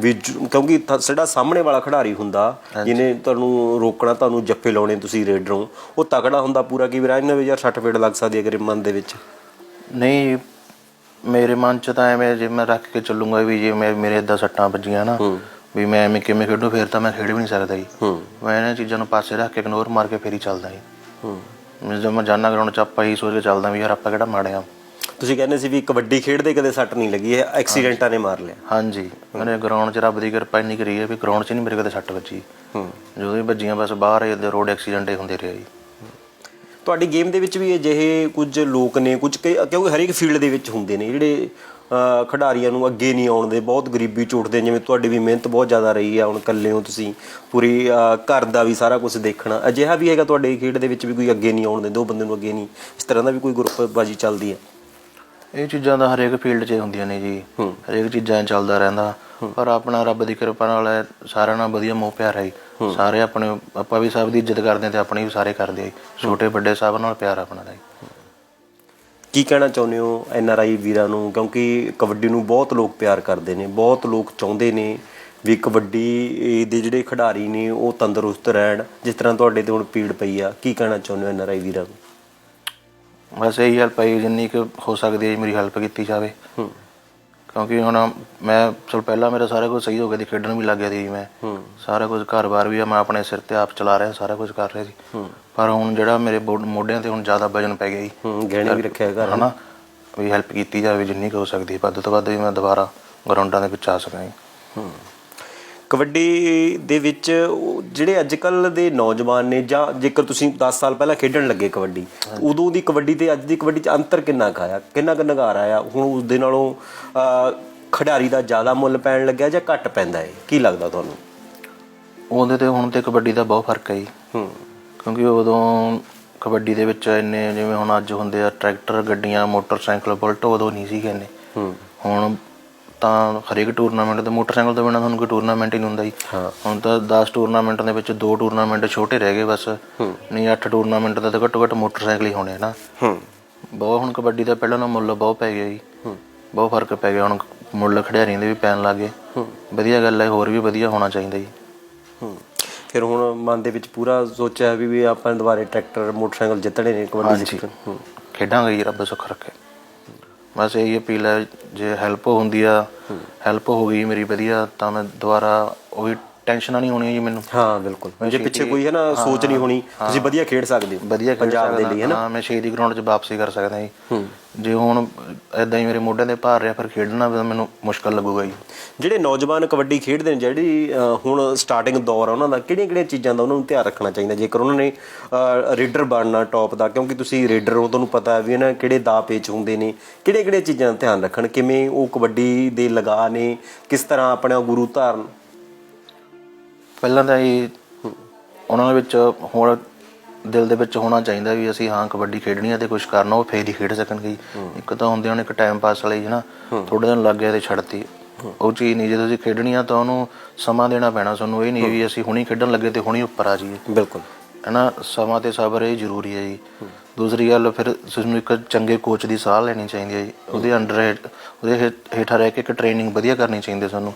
ਵੀ ਜ- ਕਿਉਂਕਿ ਥ- ਜਿਹੜਾ ਸਾਹਮਣੇ ਵਾਲਾ ਖਿਡਾਰੀ ਹੁੰਦਾ ਜਿਹਨੇ ਤੁਹਾਨੂੰ ਰੋਕਣਾ ਤੁਹਾਨੂੰ ਜੱਫੇ ਲਾਉਣੇ ਤੁਸੀਂ ਰੇਡਰੋਂ ਉਹ ਤਕੜਾ ਹੁੰਦਾ ਪੂਰਾ ਕਈ ਵਾਰ ਇਹਨਾਂ ਵੀ ਯਾਰ 60 ਫੇਟ ਲੱਗ ਸਕਦੀ ਹੈ ਅਗਰ ਮਨ ਦੇ ਵਿੱਚ। ਨਹੀਂ ਮੇਰੇ ਮਨ ਚ ਤਾਂ ਐਵੇਂ ਜੇ ਮੈਂ ਰੱਖ ਕੇ ਚੱਲੂੰਗਾ ਵੀ ਜੇ ਮੈਂ ਮੇਰੇ ਇਦਾਂ ਸੱਟਾਂ ਵੱਜੀਆਂ ਨਾ ਵੀ ਮੈਂ ਐਵੇਂ ਕਿਵੇਂ ਖੇਡੂ ਫੇਰ ਤਾਂ ਮੈਂ ਖੇਡ ਵੀ ਨਹੀਂ ਸਕਦਾ ਜੀ। ਹੂੰ। ਮੈਂ ਇਹਨਾਂ ਚੀਜ਼ਾਂ ਨੂੰ ਪਾਸੇ ਰੱਖ ਕੇ ਇਗਨੋਰ ਮਾਰ ਕੇ ਫੇਰ ਹੀ ਚੱਲਦਾ ਜੀ। ਹੂੰ। ਮੈਂ ਜਦ ਮੈਂ ਜਾਣਾ ਗਰਾਊਂਡ ਚ ਆਪਾਂ ਹੀ ਸੋਚ ਕੇ ਚੱਲਦਾ ਵੀ ਯਾਰ ਆਪਾਂ ਕਿਹੜਾ ਮਾੜੇ ਆ। ਤੁਸੀਂ ਕਹਿੰਦੇ ਸੀ ਵੀ ਕਬੱਡੀ ਖੇਡਦੇ ਕਦੇ ਸੱਟ ਨਹੀਂ ਲੱਗੀ ਇਹ ਐਕਸੀਡੈਂਟਾਂ ਨੇ ਮਾਰ ਲਿਆ। ਹਾਂਜੀ ਮੇਰੇ ਗਰਾਊਂਡ 'ਚ ਰੱਬ ਦੀ ਕਿਰਪਾ ਇੰਨੀ ਕਰੀ ਹੈ ਵੀ ਗਰਾਊਂਡ 'ਚ ਨਹੀਂ ਮੇਰੇ ਕਦੇ ਸੱਟ ਵੱਜੀ। ਹੂੰ। ਜਦੋਂ ਵੀ ਵੱਜੀਆਂ ਬਸ ਬਾਹਰ ਇਹਦੇ ਰੋਡ ਐਕਸੀਡੈਂਟ ਹੀ ਹੁੰਦੇ ਰਹੇ ਜੀ। ਤੁਹਾਡੀ ਗੇਮ ਦੇ ਵਿੱਚ ਵੀ ਅਜਿਹੇ ਕੁਝ ਲੋਕ ਨੇ ਕੁਝ ਕਿਉਂਕਿ ਹਰੇਕ ਫੀਲਡ ਦੇ ਵਿੱਚ ਹੁੰਦੇ ਨੇ ਜਿਹੜੇ ਖਿਡਾਰੀਆਂ ਨੂੰ ਅੱਗੇ ਨਹੀਂ ਆਉਣ ਦੇ ਬਹੁਤ ਗਰੀਬੀ ਝੂਟਦੇ ਜਿਵੇਂ ਤੁਹਾਡੀ ਵੀ ਮਿਹਨਤ ਬਹੁਤ ਜ਼ਿਆਦਾ ਰਹੀ ਆ ਹੁਣ ਇਕੱਲੇ ਹੋ ਤੁਸੀਂ ਪੂਰੀ ਘਰ ਦਾ ਵੀ ਸਾਰਾ ਕੁਝ ਦੇਖਣਾ ਅਜਿਹਾ ਵੀ ਹੈਗਾ ਤੁਹਾਡੇ ਖੇਡ ਦੇ ਵਿੱਚ ਵੀ ਕੋਈ ਅੱਗੇ ਨਹੀਂ ਆਉਣ ਦਿੰਦੇ ਉਹ ਬੰਦੇ ਨੂੰ ਅੱਗੇ ਨਹੀਂ ਇਸ ਤਰ੍ਹਾਂ ਦਾ ਵੀ ਕੋਈ ਗਰੁੱਪ ਬਾਜੀ ਚੱਲਦੀ ਹੈ? ਇਹ ਚੀਜ਼ਾਂ ਤਾਂ ਹਰੇਕ ਫੀਲਡ 'ਚ ਹੁੰਦੀਆਂ ਨੇ ਜੀ। ਹਰੇਕ ਚੀਜ਼ਾਂ ਚੱਲਦਾ ਰਹਿੰਦਾ। ਪਰ ਆਪਣਾ ਰੱਬ ਦੀ ਕਿਰਪਾ ਨਾਲ ਹੈ, ਸਾਰਿਆਂ ਨਾਲ ਵਧੀਆ ਮੋਹ ਪਿਆਰ ਹੈ। ਸਾਰੇ ਆਪਣੇ ਆਪਾਂ ਵੀ ਸਭ ਦੀ ਇੱਜ਼ਤ ਕਰਦੇ ਤੇ ਆਪਣੀ ਵੀ ਸਾਰੇ ਕਰਦੇ ਆ। ਛੋਟੇ ਵੱਡੇ ਸਭ ਨਾਲ ਪਿਆਰ ਆਪਣਾ ਦਾ ਕੀ ਕਹਿਣਾ ਚਾਹੁੰਦੇ ਹੋ ਐਨ ਆਰ ਆਈ ਵੀਰਾਂ ਨੂੰ? ਕਿਉਂਕਿ ਕਬੱਡੀ ਨੂੰ ਬਹੁਤ ਲੋਕ ਪਿਆਰ ਕਰਦੇ ਨੇ ਬਹੁਤ ਲੋਕ ਚਾਹੁੰਦੇ ਨੇ ਵੀ ਕਬੱਡੀ ਦੇ ਜਿਹੜੇ ਖਿਡਾਰੀ ਨੇ ਉਹ ਤੰਦਰੁਸਤ ਰਹਿਣ। ਜਿਸ ਤਰ੍ਹਾਂ ਤੁਹਾਡੇ ਤੇ ਹੁਣ ਪੀੜ ਪਈ ਆ ਕੀ ਕਹਿਣਾ ਚਾਹੁੰਦੇ ਹੋ ਐਨ ਆਰ ਆਈ ਵੀਰਾਂ ਨੂੰ? ਬਸ ਇਹੀ ਹੈਲਪ ਹੈ ਜੀ, ਜਿੰਨੀ ਕੁ ਹੋ ਸਕਦੀ ਹੈ ਮੇਰੀ ਹੈਲਪ ਕੀਤੀ ਜਾਵੇ। ਹੂੰ। ਕਿਉਂਕਿ ਹੁਣ ਮੈਂ ਚਲ ਪਹਿਲਾਂ ਮੇਰਾ ਸਾਰਾ ਕੁਝ ਸਹੀ ਹੋ ਗਿਆ ਸੀ ਖੇਡਣ ਵੀ ਲੱਗ ਗਿਆ ਸੀ ਮੈਂ। ਸਾਰਾ ਕੁਝ ਘਰ-ਬਾਰ ਵੀ ਮੈਂ ਆਪਣੇ ਸਿਰ ਤੇ ਆਪ ਚਲਾ ਰਿਹਾ ਸਾਰਾ ਕੁਝ ਕਰ ਰਿਹਾ ਸੀ। ਪਰ ਹੁਣ ਜਿਹੜਾ ਮੇਰੇ ਮੋਢਿਆਂ ਤੇ ਹੁਣ ਜ਼ਿਆਦਾ ਵਜਨ ਪੈ ਗਿਆ ਜੀ। ਗਹਿਣੇ ਵੀ ਰੱਖਿਆ ਘਰ। ਹਨਾ? ਵੀ ਹੈਲਪ ਕੀਤੀ ਜਾਵੇ ਜਿੰਨੀ ਕੁ ਹੋ ਸਕਦੀ ਹੈ। ਵੱਧ ਤੋਂ ਵੱਧ ਵੀ ਮੈਂ ਦੁਬਾਰਾ ਗਰਾਊਂਡਾਂ ਦੇ ਵਿੱਚ ਆ ਸਕਾਂ ਜੀ। ਹੂੰ। ਕਬੱਡੀ ਦੇ ਵਿੱਚ ਜਿਹੜੇ ਅੱਜ ਕੱਲ ਦੇ ਨੌਜਵਾਨ ਨੇ ਜਾਂ ਜੇਕਰ ਤੁਸੀਂ 10 ਸਾਲ ਪਹਿਲਾਂ ਖੇਡਣ ਲੱਗੇ ਕਬੱਡੀ ਉਦੋਂ ਦੀ ਕਬੱਡੀ ਤੇ ਅੱਜ ਦੀ ਕਬੱਡੀ 'ਚ ਅੰਤਰ ਕਿੰਨਾ ਕੁ ਆਇਆ? ਕਿੰਨਾ ਕੁ ਨਗਾਰ ਆਇਆ? ਹੁਣ ਉਸ ਦੇ ਨਾਲੋਂ ਖਿਡਾਰੀ ਦਾ ਜ਼ਿਆਦਾ ਮੁੱਲ ਪੈਣ ਲੱਗਿਆ ਜਾਂ ਘੱਟ ਪੈਂਦਾ ਹੈ ਕੀ ਲੱਗਦਾ ਤੁਹਾਨੂੰ? ਉਹਦੇ ਤੇ ਹੁਣ ਤੇ ਕਬੱਡੀ ਦਾ ਬਹੁਤ ਫ਼ਰਕ ਹੈ ਜੀ। ਹੂੰ। ਕਿਉਂਕਿ ਉਦੋਂ ਕਬੱਡੀ ਦੇ ਵਿੱਚ ਇੰਨੇ ਜਿਵੇਂ ਹੁਣ ਅੱਜ ਹੁੰਦੇ ਆ ਟਰੈਕਟਰ ਗੱਡੀਆਂ ਮੋਟਰਸਾਈਕਲ ਬੁਲਟ ਉਦੋਂ ਨਹੀਂ ਸੀਗੇ ਇੰਨੇ। ਹੂੰ। ਹੁਣ ਤਾਂ ਹਰੇਕ ਟੂਰਨਾਮੈਂਟ ਤੇ ਮੋਟਰਸਾਈਕਲ ਤੋਂ ਬਿਨਾਂ ਤੁਹਾਨੂੰ ਕੋਈ ਟੂਰਨਾਮੈਂਟ ਹੀ ਨਹੀਂ ਹੁੰਦਾ ਜੀ। ਹਾਂ। ਹੁਣ ਤਾਂ 10 ਟੂਰਨਾਮੈਂਟ ਦੇ ਵਿੱਚ ਦੋ ਟੂਰਨਾਮੈਂਟ ਛੋਟੇ ਰਹਿ ਗਏ ਬਸ। ਨਹੀਂ 8 ਟੂਰਨਾਮੈਂਟ ਦਾ ਤਾਂ ਘੱਟੋ ਘੱਟ ਮੋਟਰਸਾਈਕਲ ਹੀ ਹੋਣੇ ਨਾ। ਹੂੰ। ਬਹੁਤ ਹੁਣ ਕਬੱਡੀ ਦਾ ਪਹਿਲਾਂ ਨਾਲੋਂ ਮੁੱਲ ਬਹੁਤ ਪੈ ਗਿਆ ਜੀ। ਬਹੁਤ ਫ਼ਰਕ ਪੈ ਗਿਆ ਹੁਣ ਮੁੱਲ ਖਿਡਾਰੀਆਂ ਦੇ ਵੀ ਪੈਣ ਲੱਗੇ ਵਧੀਆ ਗੱਲ ਹੈ ਹੋਰ ਵੀ ਵਧੀਆ ਹੋਣਾ ਚਾਹੀਦਾ ਜੀ। ਹੂੰ। ਫਿਰ ਹੁਣ ਮਨ ਦੇ ਵਿੱਚ ਪੂਰਾ ਸੋਚਿਆ ਵੀ ਵੀ ਆਪਾਂ ਦੁਬਾਰੇ ਟਰੈਕਟਰ ਮੋਟਰਸਾਈਕਲ ਜਿੱਤਣੇ ਨੇ ਕਬੱਡੀ ਹੂੰ। ਖੇਡਾਂਗੇ ਜੀ ਰੱਬ ਸੁੱਖ ਰੱਖੇ। ਬਸ ਇਹੀ ਅਪੀਲ ਹੈ ਜੇ ਹੈਲਪ ਹੁੰਦੀ ਆ ਹੈਲਪ ਹੋ ਗਈ ਮੇਰੀ ਵਧੀਆ ਤਾਂ ਮੈਂ ਦੁਬਾਰਾ ਉਹ ਵੀ ਟੈਨਸ਼ਨਾਂ ਨਹੀਂ ਹੋਣੀਆਂ ਜੀ ਮੈਨੂੰ। ਹਾਂ ਬਿਲਕੁਲ। ਜੇ ਪਿੱਛੇ ਕੋਈ ਹੈ ਨਾ ਸੋਚ ਨਹੀਂ ਹੋਣੀ ਤੁਸੀਂ ਵਧੀਆ ਖੇਡ ਸਕਦੇ ਹੋ। ਵਧੀਆ ਪੰਜਾਬ ਦੇ। ਲਈ ਹੈ ਨਾ। ਹਾਂ ਮੈਂ ਛੇਤੀ ਗਰਾਊਂਡ 'ਚ ਵਾਪਸੀ ਕਰ ਸਕਦਾ ਜੀ। ਜੇ ਹੁਣ ਐਦਾਂ ਹੀ ਮੇਰੇ ਮੋਢਿਆਂ ਤੇ ਭਾਰ ਰਿਹਾ ਫਿਰ ਖੇਡਣਾ ਵੀ ਤਾਂ ਮੈਨੂੰ ਮੁਸ਼ਕਲ ਲੱਗੂਗਾ ਜੀ। ਜਿਹੜੇ ਨੌਜਵਾਨ ਕਬੱਡੀ ਖੇਡਦੇ ਨੇ ਜਿਹੜੀ ਅ, ਹੁਣ ਸਟਾਰਟਿੰਗ ਦੌਰ ਆ ਉਹਨਾਂ ਦਾ ਕਿਹੜੀਆਂ ਕਿਹੜੀਆਂ ਚੀਜ਼ਾਂ ਦਾ ਉਹਨਾਂ ਨੂੰ ਧਿਆਨ ਰੱਖਣਾ ਚਾਹੀਦਾ? ਜੇਕਰ ਉਹਨਾਂ ਨੇ ਰੇਡਰ ਬਣਨਾ ਟੌਪ ਦਾ ਕਿਉਂਕਿ ਤੁਸੀਂ ਰੇਡਰ ਹੋ ਤੁਹਾਨੂੰ ਪਤਾ ਹੈ ਵੀ ਇਹਨਾਂ ਕਿਹੜੇ ਦਾ ਪੇਚ ਹੁੰਦੇ ਨੇ। ਕਿਹੜੇ ਕਿਹੜੇ ਚੀਜ਼ਾਂ ਦਾ ਧਿਆਨ ਰੱਖਣ? ਕਿਵੇਂ ਉਹ ਕਬੱਡੀ ਦੇ ਲਗਾ ਨੇ? ਕਿਸ ਤਰ੍ਹਾਂ ਆਪਣਾ ਗੁਰੂ ਧਾਰਨ? ਪਹਿਲਾਂ ਤਾਂ ਇਹ ਉਹਨਾਂ ਦੇ ਵਿੱਚ ਹੁਣ ਦਿਲ ਦੇ ਵਿੱਚ ਹੋਣਾ ਚਾਹੀਦਾ ਵੀ ਅਸੀਂ ਹਾਂ ਕਬੱਡੀ ਖੇਡਣੀ ਹੈ ਤੇ ਕੁਝ ਕਰਨਾ ਉਹ ਫੇਰ ਹੀ ਖੇਡ ਸਕਣਗੇ ਜੀ। ਇੱਕ ਤਾਂ ਹੁੰਦੇ ਹਨ ਇੱਕ ਟਾਈਮ ਪਾਸ ਲਈ ਹਨਾ ਥੋੜੇ ਦਿਨ ਲੱਗ ਗਿਆ ਤੇ ਛੱਡਤੀ। ਉਹ ਚੀਜ਼ ਨਹੀਂ ਜੇ ਤੁਸੀਂ ਖੇਡਣੀ ਆ ਤਾਂ ਉਹਨੂੰ ਸਮਾਂ ਦੇਣਾ ਪੈਣਾ ਤੁਹਾਨੂੰ ਇਹ ਨਹੀਂ ਵੀ ਅਸੀਂ ਹੁਣੀ ਖੇਡਣ ਲੱਗੇ ਤੇ ਹੁਣੀ ਉੱਪਰ ਆ ਜਾਈਏ। ਬਿਲਕੁਲ। ਹਨਾ ਸਮਾਂ ਤੇ ਸਬਰ ਇਹ ਜ਼ਰੂਰੀ ਹੈ ਜੀ। ਦੂਸਰੀ ਗੱਲ ਫਿਰ ਤੁਹਾਨੂੰ ਇੱਕ ਚੰਗੇ ਕੋਚ ਦੀ ਸਲਾਹ ਲੈਣੀ ਚਾਹੀਦੀ ਹੈ ਜੀ। ਉਹਦੇ ਅੰਡਰ ਉਹਦੇ ਹੇ- ਹੇਠਾਂ ਰਹਿ ਕੇ ਇੱਕ ਟ੍ਰੇਨਿੰਗ ਵਧੀਆ ਕਰਨੀ ਚਾਹੀਦੀ ਹੈ ਸਾਨੂੰ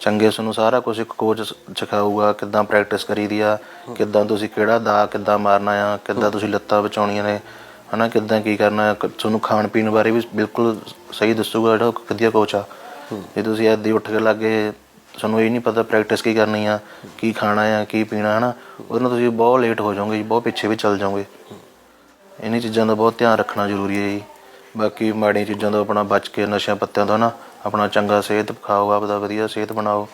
ਚੰਗੇ ਤੁਹਾਨੂੰ ਸਾਰਾ ਕੁਝ ਇੱਕ ਕੋਚ ਸਿਖਾਊਗਾ ਕਿੱਦਾਂ ਪ੍ਰੈਕਟਿਸ ਕਰੀਦੀ ਆ ਕਿੱਦਾਂ ਤੁਸੀਂ ਕਿਹੜਾ ਦਾ ਕਿੱਦਾਂ ਮਾਰਨਾ ਆ ਕਿੱਦਾਂ ਤੁਸੀਂ ਲੱਤਾਂ ਬਚਾਉਣੀਆਂ ਨੇ ਹਨਾ ਕਿੱਦਾਂ ਕੀ ਕਰਨਾ ਤੁਹਾਨੂੰ ਖਾਣ ਪੀਣ ਬਾਰੇ ਵੀ ਬਿਲਕੁਲ ਸਹੀ ਦੱਸੂਗਾ ਜਿਹੜਾ ਵਧੀਆ ਕੋਚ ਆ। ਜੇ ਤੁਸੀਂ ਹੀ ਉੱਠ ਕੇ ਲੱਗੇ ਤੁਹਾਨੂੰ ਇਹ ਨਹੀਂ ਪਤਾ ਪ੍ਰੈਕਟਿਸ ਕੀ ਕਰਨੀ ਆ ਕੀ ਖਾਣਾ ਆ ਕੀ ਪੀਣਾ ਹਨਾ ਉਹਦੇ ਨਾਲ ਤੁਸੀਂ ਬਹੁਤ ਲੇਟ ਹੋ ਜਾਓਗੇ ਜੀ ਬਹੁਤ ਪਿੱਛੇ ਵੀ ਚੱਲ ਜਾਓਗੇ। ਇਹਨਾਂ ਚੀਜ਼ਾਂ ਦਾ ਬਹੁਤ ਧਿਆਨ ਰੱਖਣਾ ਜ਼ਰੂਰੀ ਹੈ ਜੀ। ਬਾਕੀ ਮਾੜੀਆਂ ਚੀਜ਼ਾਂ ਤੋਂ ਆਪਣਾ ਬਚ ਕੇ ਨਸ਼ਿਆਂ ਪੱਤਿਆਂ ਤੋਂ ਨਾ ਆਪਣਾ ਚੰਗਾ ਸਿਹਤ ਖਾਓ ਆਪਦਾ ਵਧੀਆ ਸਿਹਤ ਬਣਾਓ।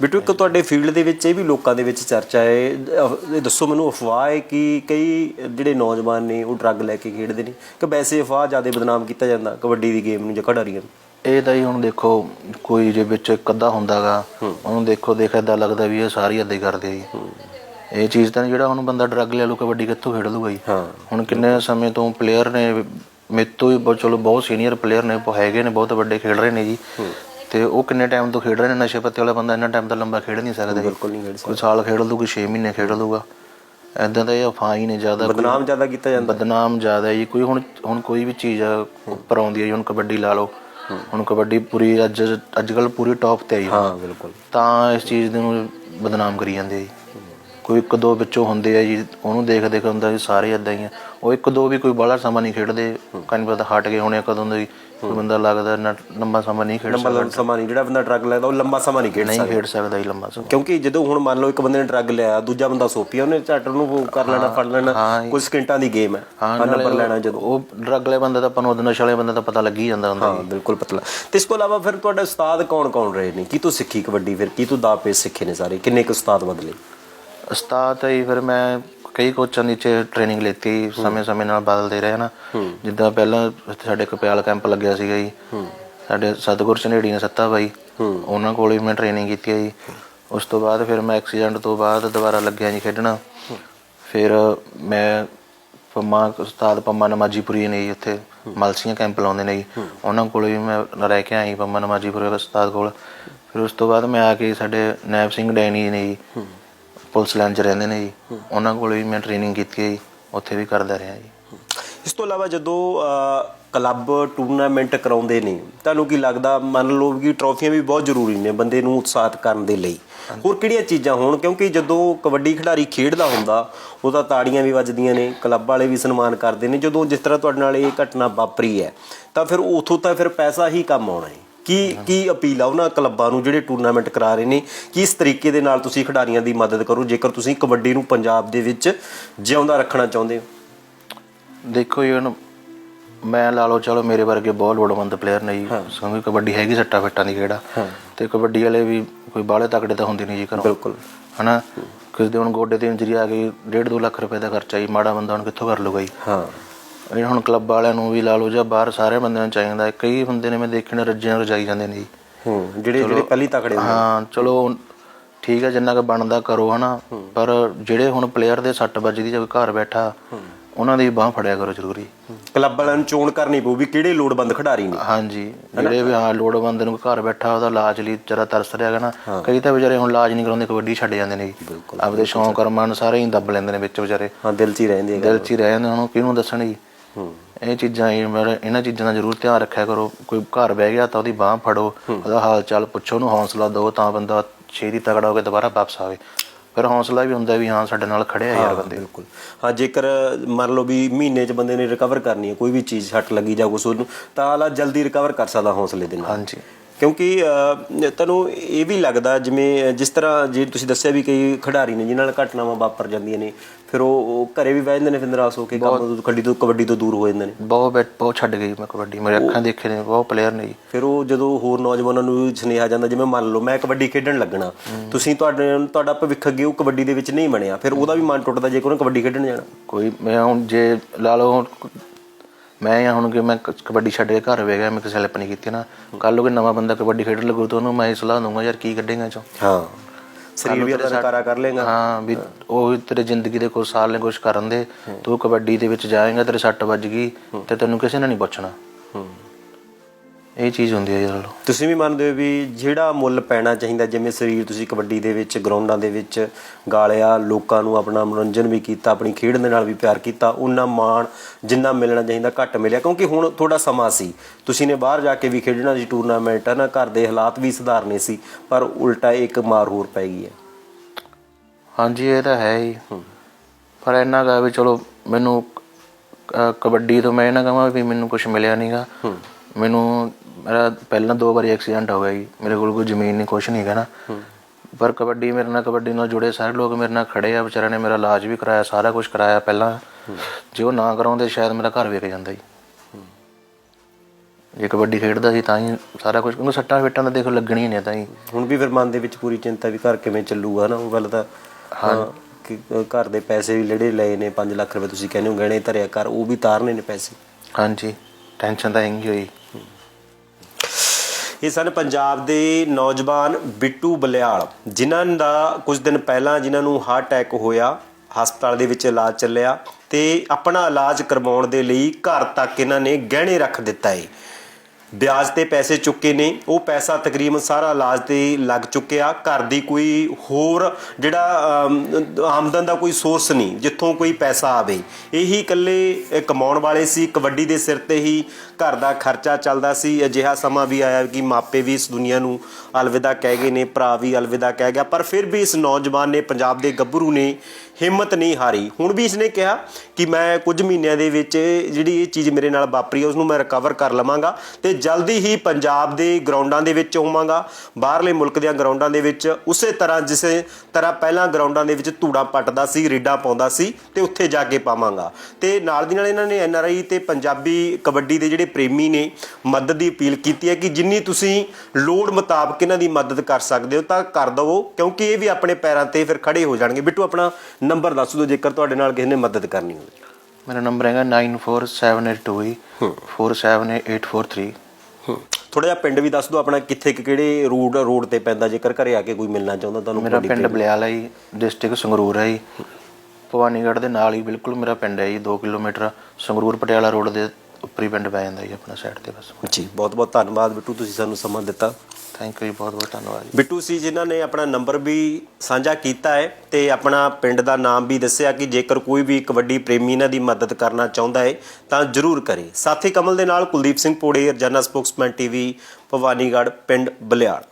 ਬਿੱਟੂ ਇੱਕ ਤੁਹਾਡੇ ਫੀਲਡ ਦੇ ਵਿੱਚ ਇਹ ਵੀ ਲੋਕਾਂ ਦੇ ਵਿੱਚ ਚਰਚਾ ਹੈ। ਅਹ ਇਹ ਦੱਸੋ ਮੈਨੂੰ ਅਫਵਾਹ ਹੈ ਕਿ ਕਈ ਜਿਹੜੇ ਨੌਜਵਾਨ ਨੇ ਉਹ ਡਰੱਗ ਲੈ ਕੇ ਖੇਡਦੇ ਨੇ? ਕਿ ਵੈਸੇ ਅਫਵਾਹ ਜ਼ਿਆਦਾ ਬਦਨਾਮ ਕੀਤਾ ਜਾਂਦਾ ਕਬੱਡੀ ਦੀ ਗੇਮ ਨੂੰ ਜਾਂ ਖਿਡਾਰੀਆਂ ਨੂੰ? ਇਹ ਤਾਂ ਹੀ ਹੁਣ ਦੇਖੋ ਕੋਈ ਜੇ ਵਿੱਚ ਅੱਧਾ ਹੁੰਦਾਗਾ ਉਹਨੂੰ ਦੇਖੋ ਦੇਖ ਏਦਾਂ ਲੱਗਦਾ ਵੀ ਇਹ ਸਾਰੀ ਏਦਾਂ ਹੀ ਕਰਦੇ ਆ ਜੀ। ਇਹ ਚੀਜ਼ ਤਾਂ ਨੀ ਜਿਹੜਾ ਹੁਣ ਬੰਦਾ ਡਰੱਗ ਲੈ ਲੂ ਕਬੱਡੀ ਕਿੱਥੋਂ ਖੇਡ ਲੂਗਾ ਜੀ? ਹਾਂ। ਹੁਣ ਕਿੰਨੇ ਸਮੇਂ ਤੋਂ ਪਲੇਅਰ ਨੇ ਮੇਰੇ ਤੋਂ ਵੀ ਬਹੁਤ ਚਲੋ ਬਹੁਤ ਸੀਨੀਅਰ ਪਲੇਅਰ ਨੇ ਉਹ ਹੈਗੇ ਨੇ ਬਹੁਤ ਵੱਡੇ ਖੇਡ ਰਹੇ ਨੇ ਜੀ। ਤੇ ਉਹ ਕਿੰਨੇ ਟਾਈਮ ਤੋਂ ਖੇਡ ਰਹੇ ਨੇ? ਨਸ਼ੇ ਪੱਤੇ ਵਾਲਾ ਬੰਦਾ ਇੰਨਾ ਟਾਈਮ ਤਾਂ ਲੰਬਾ ਖੇਡ ਨਹੀਂ ਸਕਦਾ। ਬਿਲਕੁਲ ਨਹੀਂ ਖੇਡ ਕੋਈ ਸਾਲ ਖੇਡ ਲੂ ਕੋਈ 6 ਮਹੀਨੇ ਖੇਡ ਲੂਗਾ ਐਦਾਂ ਤਾਂ ਇਹ ਹੀ ਨੇ ਜ਼ਿਆਦਾ ਬਦਨਾਮ ਜ਼ਿਆਦਾ ਕੀਤਾ ਜਾਂਦਾ। ਬਦਨਾਮ ਜ਼ਿਆਦਾ ਜੀ। ਕੋਈ ਹੁਣ ਹੁਣ ਕੋਈ ਵੀ ਚੀਜ਼ ਉੱਪਰ ਆਉਂਦੀ ਹੈ ਜੀ ਹੁਣ ਕਬੱਡੀ ਲਾ ਲਓ। ਹੁਣ ਕਬੱਡੀ ਪੂਰੀ ਅੱਜ ਅੱਜ ਕੱਲ ਪੂਰੀ ਟੌਪ ਤੇ ਆਈ। ਹਾਂ ਬਿਲਕੁਲ। ਤਾਂ ਇਸ ਚੀਜ਼ ਦੇ ਨੂੰ ਬਦਨਾਮ ਕਰੀ ਜਾਂਦੇ ਆ ਜੀ। ਕੋਈ ਇੱਕ ਦੋ ਵਿੱਚੋਂ ਹੁੰਦੇ ਆ ਜੀ ਉਹਨੂੰ ਦੇਖ ਦੇਖ ਹੁੰਦਾ ਸਾਰੇ ਇਦਾਂ ਹੀ ਆ। ਉਹ ਇੱਕ ਦੋ ਵੀ ਕੋਈ ਬਾਹਲਾ ਸਮਾਂ ਨਹੀਂ ਖੇਡਦੇ। ਕੰਨ ਪਤਾ ਹਟ ਗਏ ਹੋਣੇ ਕਦੋਂ ਦੇ ਕੋਈ ਬੰਦਾ ਲੱਗਦਾ ਲੰਬਾ ਸਮਾਂ ਨਹੀਂ ਖੇਡ ਲੰਬਾ ਲੰਬਾ ਸਮਾਂ ਨਹੀਂ ਜਿਹੜਾ ਬੰਦਾ ਡਰੱਗ ਲੈਂਦਾ ਉਹ ਲੰਬਾ ਸਮਾਂ ਨਹੀਂ ਖੇਡ ਨਹੀਂ ਸਕਦਾ। ਖੇਡ ਸਕਦਾ ਜੀ ਲੰਬਾ ਸਮਾਂ। ਕਿਉਂਕਿ ਜਦੋਂ ਹੁਣ ਮੰਨ ਲਓ ਇੱਕ ਬੰਦੇ ਨੇ ਡਰੱਗ ਲਿਆ ਦੂਜਾ ਬੰਦਾ ਸੋਪੀਆ ਉਹਨੇ ਝੱਟ ਨੂੰ ਉਹ ਕਰ ਲੈਣਾ ਫੜ ਲੈਣਾ ਹਾਂ ਕੁਝ ਸਕਿੰਟਾਂ ਦੀ ਗੇਮ ਹੈ। ਹਾਂ ਹਾਂ ਨੰਬਰ ਲੈਣਾ ਜਦੋਂ। ਉਹ ਡਰੱਗ ਵਾਲੇ ਬੰਦੇ ਤਾਂ ਆਪਾਂ ਨੂੰ ਉਹਦੇ ਨਸ਼ੇ ਵਾਲੇ ਬੰਦੇ ਦਾ ਪਤਾ ਲੱਗ ਹੀ ਜਾਂਦਾ ਹੁੰਦਾ ਹਾਂ ਬਿਲਕੁਲ ਪਤਲਾ। ਤੇ ਇਸ ਤੋਂ ਇਲਾਵਾ ਫਿਰ ਤੁਹਾਡੇ ਉਸਤਾਦ ਕੌਣ ਕੌਣ ਰਹੇ ਨੇ? ਕੀ ਤੂੰ ਸਿੱਖੀ ਕਬੱਡੀ ਫਿਰ? ਕੀ ਤੂੰ ਦਾ ਪੇਚ ਸਿੱਖੇ ਨੇ ਸਾਰੇ? ਕਿੰਨੇ ਕੁ ਉਸਤਾਦ ਬਦਲੇ ਉਸਤਾਦ ਹੈ ਫਿਰ ਮੈਂ ਕਈ ਕੋਚਾਂ ਦੀ ਚ ਟ੍ਰੇਨਿੰਗ ਲੈਤੀ ਸਮੇਂ ਸਮੇਂ ਨਾਲ ਬਦਲਦੇ ਰਹੇ ਨਾ ਜਿੱਦਾਂ ਪਹਿਲਾਂ ਇੱਥੇ ਸਾਡੇ ਕਪਿਆਲ ਕੈਂਪ ਲੱਗਿਆ ਸੀਗਾ ਜੀ। ਸਾਡੇ ਸਤਗੁਰ ਚਨੇੜੀ ਨੇ ਸੱਤਾ ਬਾਈ ਉਹਨਾਂ ਕੋਲ ਵੀ ਮੈਂ ਟ੍ਰੇਨਿੰਗ ਕੀਤੀ ਹੈ ਜੀ। ਉਸ ਤੋਂ ਬਾਅਦ ਫਿਰ ਮੈਂ ਐਕਸੀਡੈਂਟ ਤੋਂ ਬਾਅਦ ਦੁਬਾਰਾ ਲੱਗਿਆ ਜੀ ਖੇਡਣਾ। ਫਿਰ ਮੈਂ ਪੰਮਾ ਉਸਤਾਦ ਪੰਮਾ ਨਮਾਜੀਪੁਰੀ ਨੇ ਜੀ ਉੱਥੇ ਮਲਸੀਆਂ ਕੈਂਪ ਲਾਉਂਦੇ ਨੇ ਜੀ। ਉਹਨਾਂ ਕੋਲ ਵੀ ਮੈਂ ਰਹਿ ਕੇ ਆਈ ਪੰਮਾ ਨਮਾਜੀਪੁਰੀ ਉਸਤਾਦ ਕੋਲ। ਫਿਰ ਉਸ ਤੋਂ ਬਾਅਦ ਮੈਂ ਆ ਕੇ ਸਾਡੇ ਨੈਬ ਸਿੰਘ ਡੈਨੀ ਨੇ ਜੀ ਪੁਲਿਸ ਲਾਈਨ 'ਚ ਰਹਿੰਦੇ ਨੇ ਜੀ। ਉਹਨਾਂ ਕੋਲ ਵੀ ਮੈਂ ਟ੍ਰੇਨਿੰਗ ਕੀਤੀ ਹੈ ਜੀ। ਉੱਥੇ ਵੀ ਕਰਦਾ ਰਿਹਾ ਜੀ। ਇਸ ਤੋਂ ਇਲਾਵਾ ਜਦੋਂ ਕਲੱਬ ਟੂਰਨਾਮੈਂਟ ਕਰਾਉਂਦੇ ਨੇ ਤੁਹਾਨੂੰ ਕੀ ਲੱਗਦਾ ਮੰਨ ਲਓ ਕਿ ਟਰੋਫੀਆਂ ਵੀ ਬਹੁਤ ਜ਼ਰੂਰੀ ਨੇ ਬੰਦੇ ਨੂੰ ਉਤਸ਼ਾਹਿਤ ਕਰਨ ਦੇ ਲਈ। ਹੋਰ ਕਿਹੜੀਆਂ ਚੀਜ਼ਾਂ ਹੋਣ? ਕਿਉਂਕਿ ਜਦੋਂ ਕਬੱਡੀ ਖਿਡਾਰੀ ਖੇਡਦਾ ਹੁੰਦਾ ਉਹਦਾ ਤਾੜੀਆਂ ਵੀ ਵੱਜਦੀਆਂ ਨੇ ਕਲੱਬ ਵਾਲੇ ਵੀ ਸਨਮਾਨ ਕਰਦੇ ਨੇ। ਜਦੋਂ ਜਿਸ ਤਰ੍ਹਾਂ ਤੁਹਾਡੇ ਨਾਲ ਇਹ ਘਟਨਾ ਵਾਪਰੀ ਹੈ ਤਾਂ ਫਿਰ ਉਥੋਂ ਤਾਂ ਫਿਰ ਪੈਸਾ ਹੀ ਕੰਮ ਆਉਣਾ ਹੈ। ਕੀ ਕੀ ਅਪੀਲ ਆ ਉਹਨਾਂ ਕਲੱਬਾਂ ਨੂੰ ਜਿਹੜੇ ਟੂਰਨਾਮੈਂਟ ਕਰਾ ਰਹੇ ਨੇ? ਕਿ ਇਸ ਤਰੀਕੇ ਦੇ ਨਾਲ ਤੁਸੀਂ ਖਿਡਾਰੀਆਂ ਦੀ ਮਦਦ ਕਰੋ? ਜੇਕਰ ਤੁਸੀਂ ਕਬੱਡੀ ਨੂੰ ਪੰਜਾਬ ਦੇ ਵਿੱਚ ਜਿਉਂਦਾ ਰੱਖਣਾ ਚਾਹੁੰਦੇ ਹੋ। ਦੇਖੋ ਜੀ ਹੁਣ ਮੈਂ ਲਾ ਲਓ ਚਲੋ ਮੇਰੇ ਵਰਗੇ ਬਹੁਤ ਲੋੜਵੰਦ ਪਲੇਅਰ ਨੇ ਜੀ। ਕਿਉਂਕਿ ਕਬੱਡੀ ਹੈਗੀ ਸੱਟਾ ਫੱਟਾਂ ਦੀ ਖੇੜਾ ਤੇ ਕਬੱਡੀ ਵਾਲੇ ਵੀ ਕੋਈ ਬਾਹਲੇ ਤਕੜੇ ਤਾਂ ਹੁੰਦੇ ਨਹੀਂ ਜੀ ਘਰੋਂ। ਬਿਲਕੁਲ। ਹਨਾ? ਕਿਸੇ ਦੇ ਹੁਣ ਗੋਡੇ ਤੇ ਇੰਜਰੀ ਆ ਗਈ 1.5 ਲੱਖ ਰੁਪਏ ਦਾ ਖਰਚਾ ਜੀ ਮਾੜਾ ਬੰਦਾ ਹੁਣ ਕਿੱਥੋਂ ਕਰ ਲੂਗਾ ਜੀ? ਹਾਂ। ਇਹ ਹੁਣ ਕਲੱਬ ਵਾਲਿਆਂ ਨੂੰ ਵੀ ਲਾ ਲਓ ਜਾਂ ਬਾਹਰ ਸਾਰੇ ਬੰਦਿਆਂ ਨੂੰ ਚਾਹੀਦਾ। ਹੈ। ਕਈ ਬੰਦੇ ਨੇ ਮੈਂ ਦੇਖੇ ਨੇ ਰੱਜਿਆਂ ਨੂੰ ਰਜਾਈ ਜਾਂਦੇ ਨੇ ਜੀ। ਹੂੰ ਜਿਹੜੇ ਜਿਹੜੇ ਪਹਿਲੀ ਤਕੜੇ ਹੁੰਦੇ ਹਾਂ ਚਲੋ ਠੀਕ ਹੈ ਜਿੰਨਾ ਕੁ ਬਣਦਾ ਕਰੋ ਹਨਾ। ਪਰ ਜਿਹੜੇ ਹੁਣ ਪਲੇਅਰ ਦੇ ਸੱਟ ਵੱਜਦੀ ਜਾਂ ਘਰ ਬੈਠਾ ਉਹਨਾਂ ਦੀ ਬਾਹ ਫੜਿਆ ਕਰੋ ਜ਼ਰੂਰੀ। ਕਲੱਬ ਵਾਲਿਆਂ ਨੂੰ ਚੋਣ ਕਰਨੀ ਪਊ ਵੀ ਕਿਹੜੇ ਲੋੜਵੰਦ ਖਿਡਾਰੀ ਨੇ। ਹਾਂਜੀ ਜਿਹੜੇ ਵੀ ਹਾਂ ਲੋੜਵੰਦ ਨੂੰ ਘਰ ਬੈਠਾ ਉਹਦਾ ਇਲਾਜ ਲਈ ਜਰਾ ਤਰਸ ਰਿਹਾ ਹੈਗਾ ਨਾ। ਕਈ ਤਾਂ ਵਿਚਾਰੇ ਹੁਣ ਇਲਾਜ ਨਹੀਂ ਕਰਾਉਂਦੇ ਕਬੱਡੀ ਛੱਡ ਜਾਂਦੇ ਨੇ ਆਪਦੇ ਸ਼ੌਂਕ ਕਰਮਾਨ ਸਾਰੇ ਹੀ ਦੱਬ ਲੈਂਦੇ ਨੇ ਵਿੱਚ ਵਿਚਾਰੇ। ਹਾਂ ਦਿਲ 'ਚ ਹੀ ਰਹਿੰਦੇ ਦਿਲ 'ਚ ਹੀ ਰਹਿ ਜਾਂਦੇ ਹੁਣ ਕਿਹਨੂੰ ਦੱਸਣ ਜੀ? ਇਹ ਚੀਜ਼ਾਂ ਹੀ ਮਤਲਬ ਇਹਨਾਂ ਚੀਜ਼ਾਂ ਦਾ ਜ਼ਰੂਰ ਧਿਆਨ ਰੱਖਿਆ ਕਰੋ। ਕੋਈ ਘਰ ਬਹਿ ਗਿਆ ਤਾਂ ਉਹਦੀ ਬਾਹ ਫੜੋ। ਉਹਦਾ ਹਾਲ ਚਾਲ ਪੁੱਛੋ ਉਹਨੂੰ ਹੌਸਲਾ ਦਿਓ ਤਾਂ ਬੰਦਾ ਛੇਤੀ ਤਗੜਾ ਹੋ ਕੇ ਦੁਬਾਰਾ ਵਾਪਸ ਆਵੇ। ਫਿਰ ਹੌਸਲਾ ਵੀ ਹੁੰਦਾ ਵੀ ਹਾਂ ਸਾਡੇ ਨਾਲ ਖੜਿਆ ਯਾਰ ਬੰਦੇ। ਬਿਲਕੁਲ। ਹਾਂ ਜੇਕਰ ਮੰਨ ਲਓ ਵੀ ਮਹੀਨੇ 'ਚ ਬੰਦੇ ਨੇ ਰਿਕਵਰ ਕਰਨੀ ਹੈ ਕੋਈ ਵੀ ਚੀਜ਼ ਛੱਟ ਲੱਗੀ ਜਾਂ ਕੁਛ ਉਹਨੂੰ ਤਾਂ ਆਲਾ ਜਲਦੀ ਰਿਕਵਰ ਕਰ ਸਕਦਾ ਹੌਸਲੇ ਦੇ ਨਾਲ। ਹਾਂਜੀ। ਕਿਉਂਕਿ ਤੁਹਾਨੂੰ ਇਹ ਵੀ ਲੱਗਦਾ ਜਿਵੇਂ ਜਿਸ ਤਰ੍ਹਾਂ ਜੇ ਤੁਸੀਂ ਦੱਸਿਆ ਵੀ ਕਈ ਖਿਡਾਰੀ ਨੇ ਜਿਨ੍ਹਾਂ ਨਾਲ ਘਟਨਾਵਾਂ ਵਾਪਰ ਜਾਂਦੀਆਂ ਨੇ ਫਿਰ ਉਹ ਘਰੇ ਵੀ ਬਹਿ ਜਾਂਦੇ ਨੇ ਫਿਰ ਨਿਰਾਸ਼ ਹੋ ਕੇ ਕੰਮ ਤੋਂ ਖੱਡੀ ਤੋਂ ਕਬੱਡੀ ਤੋਂ ਦੂਰ ਹੋ ਜਾਂਦੇ ਨੇ। ਬਹੁਤ ਬੈਟ ਬਹੁਤ ਛੱਡ ਗਈ ਮੈਂ ਕਬੱਡੀ ਮੇਰੇ ਅੱਖਾਂ ਦੇਖੇ ਨੇ ਬਹੁਤ ਪਲੇਅਰ ਨੇ ਫਿਰ ਉਹ ਜਦੋਂ ਹੋਰ ਨੌਜਵਾਨਾਂ ਨੂੰ ਸੁਨੇਹਾ ਜਾਂਦਾ ਜਿਵੇਂ ਮੰਨ ਲਓ ਮੈਂ ਕਬੱਡੀ ਖੇਡਣ ਲੱਗਣਾ ਤੁਸੀਂ ਤੁਹਾਡੇ ਤੁਹਾਡਾ ਭਵਿੱਖ ਅੱਗੇ ਉਹ ਕਬੱਡੀ ਦੇ ਵਿੱਚ ਨਹੀਂ ਬਣਿਆ ਫਿਰ ਉਹਦਾ ਵੀ ਮਨ ਟੁੱਟਦਾ ਜੇ ਕੋਈ ਕਬੱਡੀ ਖੇਡਣ ਜਾਣਾ। ਕੋਈ ਮੈਂ ਹੁਣ ਜੇ ਲਾ ਲਓ ਮੈਂ ਆ ਹੁਣ ਕਿ ਮੈਂ ਕ- ਕਬੱਡੀ ਛੱਡ ਕੇ ਘਰ ਵੇ ਗਿਆ ਮੈਂ ਕਿਸੇ ਹੈਲਪ ਨਹੀਂ ਕੀਤੀ ਨਾ। ਕੱਲ ਨੂੰ ਕੋਈ ਨਵਾਂ ਬੰਦਾ ਕਬੱਡੀ ਖੇਡਣ ਲੱਗੂ ਤਾਂ ਉਹਨੂੰ ਮੈਂ ਇਹ ਸਲਾਹ ਦੂੰਗਾ ਯਾਰ ਕੀ ਕੱਢੇਗਾ ਚੋਂ? ਹਾਂ। ਸਰੀਰ ਵੀ ਆਪਣਾ ਕਾਰਾ ਕਰ ਲੇਗਾ ਹਾਂ ਵੀ ਉਹ ਤੇਰੇ ਜ਼ਿੰਦਗੀ ਦੇ ਕੁਝ ਸਾਲ ਨੇ ਕੁਝ ਕਰਨ ਦੇ। ਤੂੰ ਕਬੱਡੀ ਦੇ ਵਿੱਚ ਜਾਏਗਾ ਤੇਰੇ ਸੱਟ ਵੱਜ ਗਈ ਤੇ ਤੈਨੂੰ ਕਿਸੇ ਨੇ ਨਹੀਂ ਪੁੱਛਣਾ। ਇਹ ਚੀਜ਼ ਹੁੰਦੀ ਹੈ ਯਾਰ ਤੁਸੀਂ ਵੀ ਮੰਨਦੇ ਹੋ ਵੀ ਜਿਹੜਾ ਮੁੱਲ ਪੈਣਾ ਚਾਹੀਦਾ ਜਿਵੇਂ ਸਰੀਰ ਤੁਸੀਂ ਕਬੱਡੀ ਦੇ ਵਿੱਚ ਗਰਾਊਂਡਾਂ ਦੇ ਵਿੱਚ ਗਾਲਿਆ ਲੋਕਾਂ ਨੂੰ ਆਪਣਾ ਮਨੋਰੰਜਨ ਵੀ ਕੀਤਾ ਆਪਣੀ ਖੇਡ ਦੇ ਨਾਲ ਵੀ ਪਿਆਰ ਕੀਤਾ ਉਹਨਾਂ ਮਾਣ ਜਿੰਨਾ ਮਿਲਣਾ ਚਾਹੀਦਾ ਘੱਟ ਮਿਲਿਆ ਕਿਉਂਕਿ ਹੁਣ ਥੋੜਾ ਸਮਾਂ ਸੀ। ਤੁਸੀਂ ਨੇ ਬਾਹਰ ਜਾ ਕੇ ਵੀ ਖੇਡਣਾ ਸੀ ਟੂਰਨਾਮੈਂਟ ਨਾ ਘਰ ਦੇ ਹਾਲਾਤ ਵੀ ਸੁਧਾਰਨੇ ਸੀ ਪਰ ਉਲਟਾ ਇੱਕ ਮਾਰ ਹੋਰ ਪੈ ਗਈ ਹੈ। ਹਾਂਜੀ ਇਹ ਤਾਂ ਹੈ ਹੀ। ਪਰ ਇੰਨਾ ਗਾ ਵੀ ਚਲੋ ਮੈਨੂੰ ਕਬੱਡੀ ਤੋਂ ਮੈਂ ਇਹਨਾਂ ਕਹਾਂ ਵੀ ਮੈਨੂੰ ਕੁਝ ਮਿਲਿਆ ਨਹੀਂਗਾ ਮੈਨੂੰ ਮੇਰਾ ਪਹਿਲਾਂ ਦੋ ਵਾਰੀ ਐਕਸੀਡੈਂਟ ਹੋ ਗਿਆ ਜੀ। ਮੇਰੇ ਕੋਲ ਕੋਈ ਜ਼ਮੀਨ ਨਹੀਂ ਕੁਝ ਨਹੀਂ ਹੈਗਾ ਨਾ। ਪਰ ਕਬੱਡੀ ਮੇਰੇ ਨਾਲ ਕਬੱਡੀ ਨਾਲ ਜੁੜੇ ਸਾਰੇ ਲੋਕ ਮੇਰੇ ਨਾਲ ਖੜੇ ਆ ਵਿਚਾਰਿਆਂ ਨੇ ਮੇਰਾ ਇਲਾਜ ਵੀ ਕਰਾਇਆ ਸਾਰਾ ਕੁਝ ਕਰਾਇਆ ਪਹਿਲਾਂ। ਜੇ ਉਹ ਨਾ ਕਰਾਉਂਦੇ ਸ਼ਾਇਦ ਮੇਰਾ ਘਰ ਵੇਚ ਜਾਂਦਾ ਜੀ। ਜੇ ਕਬੱਡੀ ਖੇਡਦਾ ਸੀ ਤਾਂ ਹੀ ਸਾਰਾ ਕੁਝ ਕਿਉਂਕਿ ਸੱਟਾਂ ਫੇਟਾਂ ਤਾਂ ਦੇਖੋ ਲੱਗਣੀਆਂ ਨੇ ਤਾਂ ਹੀ। ਹੁਣ ਵੀ ਫਿਰ ਮਨ ਦੇ ਵਿੱਚ ਪੂਰੀ ਚਿੰਤਾ ਵੀ ਘਰ ਕਿਵੇਂ ਚੱਲੂਗਾ ਨਾ ਉਹ ਗੱਲ ਤਾਂ ਹਾਂ। ਕਿ ਘਰ ਦੇ ਪੈਸੇ ਵੀ ਲੜੇ ਲਏ ਨੇ 5 ਲੱਖ ਰੁਪਏ ਤੁਸੀਂ ਕਹਿੰਦੇ ਹੋ ਗਹਿਣੇ ਧਰਿਆ ਕਰ ਉਹ ਵੀ ਤਾਰਨੇ ਨੇ ਪੈਸੇ। ਹਾਂਜੀ। ਟੈਨਸ਼ਨ ਤਾਂ ਇੰਗੀ ਹੋਈ। ਇਹ ਸਨ ਪੰਜਾਬ ਦੇ ਨੌਜਵਾਨ ਬਿੱਟੂ ਬਲਿਆਲ, ਜਿਨ੍ਹਾਂ ਦਾ ਕੁਝ ਦਿਨ ਪਹਿਲਾਂ ਜਿਨ੍ਹਾਂ ਨੂੰ ਹਾਰਟ ਅਟੈਕ ਹੋਇਆ, ਹਸਪਤਾਲ ਦੇ ਵਿੱਚ ਇਲਾਜ ਚੱਲਿਆ ਤੇ ਆਪਣਾ ਇਲਾਜ ਕਰਵਾਉਣ ਦੇ ਲਈ ਘਰ ਤੱਕ ਇਹਨਾਂ ਨੇ ਗਹਿਣੇ ਰੱਖ ਦਿੱਤਾ ਏ। ਵਿਆਜ ਤੇ ਪੈਸੇ ਚੁੱਕੇ ਨੇ, ਉਹ ਪੈਸਾ ਤਕਰੀਬਨ ਸਾਰਾ ਇਲਾਜ ਤੇ ਲੱਗ ਚੁੱਕਿਆ, ਘਰ ਦੀ ਕੋਈ ਹੋਰ ਜਿਹੜਾ ਆਮਦਨ ਦਾ ਕੋਈ ਸੋਰਸ ਨਹੀਂ, ਜਿੱਥੋਂ ਕੋਈ ਪੈਸਾ ਆਵੇ। ਇਹੀ ਇਕੱਲੇ ਕਮਾਉਣ ਵਾਲੇ ਸੀ, ਕਬੱਡੀ ਦੇ ਸਿਰ ਤੇ ਹੀ ਘਰ ਦਾ ਖਰਚਾ ਚੱਲਦਾ ਸੀ। ਅਜਿਹਾ ਸਮਾਂ ਵੀ ਆਇਆ ਕਿ ਮਾਪੇ ਵੀ ਇਸ ਦੁਨੀਆ ਨੂੰ ਅਲਵਿਦਾ ਕਹਿ ਗਏ ਨੇ, ਭਰਾ ਵੀ ਅਲਵਿਦਾ ਕਹਿ ਗਿਆ। ਪਰ ਫਿਰ ਵੀ ਇਸ ਨੌਜਵਾਨ ਨੇ, ਪੰਜਾਬ ਦੇ ਗੱਭਰੂ ਨੇ ਹਿੰਮਤ ਨਹੀਂ ਹਾਰੀ। ਹੁਣ ਵੀ ਇਸਨੇ ਕਿਹਾ ਕਿ ਮੈਂ ਕੁਝ ਮਹੀਨਿਆਂ ਦੇ ਵਿੱਚ ਜਿਹੜੀ ਇਹ ਚੀਜ਼ ਮੇਰੇ ਨਾਲ ਵਾਪਰੀ ਹੈ ਉਸ ਨੂੰ ਮੈਂ ਰਿਕਵਰ ਕਰ ਲਵਾਂਗਾ ਤੇ ਜਲਦੀ ਹੀ ਪੰਜਾਬ ਦੇ ਗਰਾਊਂਡਾਂ ਦੇ ਵਿੱਚ ਹੋਵਾਂਗਾ, ਬਾਹਰਲੇ ਮੁਲਕ ਦੀਆਂ ਗਰਾਊਂਡਾਂ ਦੇ ਵਿੱਚ, ਉਸੇ ਤਰ੍ਹਾਂ ਜਿਸੇ ਤਰ੍ਹਾਂ ਪਹਿਲਾਂ ਗਰਾਊਂਡਾਂ ਦੇ ਵਿੱਚ ਧੂੜਾ ਪੱਟਦਾ ਸੀ ਰੀਡਾ ਪਾਉਂਦਾ ਸੀ ਤੇ ਉੱਥੇ ਜਾ ਕੇ ਪਾਵਾਂਗਾ। ਤੇ ਨਾਲ ਦੀ ਨਾਲ ਇਹਨਾਂ ਨੇ ਐਨਆਰਆਈ ਤੇ ਪੰਜਾਬੀ ਕਬੱਡੀ ਦੇ ਜਿਹੜੇ ਪ੍ਰੇਮੀ ਨੇ ਮਦਦ ਦੀ ਅਪੀਲ ਕੀਤੀ ਹੈ ਕਿ ਜਿੰਨੀ ਤੁਸੀਂ ਲੋੜ ਮੁਤਾਬਕ ਇਹਨਾਂ ਦੀ ਮਦਦ ਕਰ ਸਕਦੇ ਹੋ ਤਾਂ ਕਰ ਦਵੋ ਕਿਉਂਕਿ ਇਹ ਵੀ ਆਪਣੇ ਪੈਰਾਂ ਤੇ ਫਿਰ ਖੜੇ ਹੋ ਜਾਣਗੇ। ਬਿੱਟੂ ਆਪਣਾ ਨੰਬਰ ਦੱਸ ਦਿਓ ਜੇਕਰ ਤੁਹਾਡੇ ਨਾਲ ਕਿਸੇ ਨੇ ਮਦਦ ਕਰਨੀ ਹੋਵੇ। ਮੇਰਾ ਨੰਬਰ ਹੈਗਾ 947823 478843 ਥੋੜਾ ਜਿਹਾ ਪਿੰਡ ਵੀ ਦੱਸ ਦਿਓ ਆਪਣਾ ਕਿੱਥੇ ਕਿਹੜੇ ਰੋਡ ਰੋਡ ਤੇ ਪੈਂਦਾ ਜੇਕਰ ਘਰੇ ਆ ਕੇ ਕੋਈ ਮਿਲਣਾ ਚਾਹੁੰਦਾ ਤੁਹਾਨੂੰ ਮੇਰਾ ਪਿੰਡ ਬਲਿਆਲਾ ਜੀ ਡਿਸਟ੍ਰਿਕਟ ਸੰਗਰੂਰ ਹੈ ਜੀ। ਭਵਾਨੀਗੜ੍ਹ ਦੇ ਨਾਲ ਹੀ ਬਿਲਕੁਲ ਮੇਰਾ ਪਿੰਡ ਹੈ ਜੀ 2 ਕਿਲੋਮੀਟਰ ਸੰਗਰੂਰ ਪਟਿਆਲਾ ਰੋਡ ਦੇ ਉੱਪਰੀ ਪਿੰਡ ਪੈ ਜਾਂਦਾ ਜੀ ਆਪਣਾ ਸਾਈਡ ਤੇ ਬਸ। ਜੀ ਬਹੁਤ ਬਹੁਤ ਧੰਨਵਾਦ ਬਿੱਟੂ ਤੁਸੀਂ ਸਾਨੂੰ ਸਮਾਂ ਦਿੱਤਾ। ਥੈਂਕ ਯੂ ਜੀ, ਬਹੁਤ ਬਹੁਤ ਧੰਨਵਾਦ ਜੀ। ਬਿੱਟੂ ਸੀ ਜਿਨ੍ਹਾਂ ਨੇ ਆਪਣਾ ਨੰਬਰ ਵੀ ਸਾਂਝਾ ਕੀਤਾ ਹੈ ਤੇ ਆਪਣਾ ਪਿੰਡ ਦਾ ਨਾਮ ਵੀ ਦੱਸਿਆ ਕਿ ਜੇਕਰ ਕੋਈ ਵੀ ਕਬੱਡੀ ਪ੍ਰੇਮੀ ਇਹਨਾਂ ਦੀ ਮਦਦ ਕਰਨਾ ਚਾਹੁੰਦਾ ਹੈ, ਤਾਂ ਜਰੂਰ ਕਰੇ। ਸਾਥੀ ਕਮਲ ਦੇ ਨਾਲ ਕੁਲਦੀਪ ਸਿੰਘ ਪੋੜੇ, ਰਜਾਨਾ ਸਪੋਕਸਮੈਨ ਟੀਵੀ, ਭਵਾਨੀਗੜ੍ਹ, ਪਿੰਡ ਬਲਿਆਲ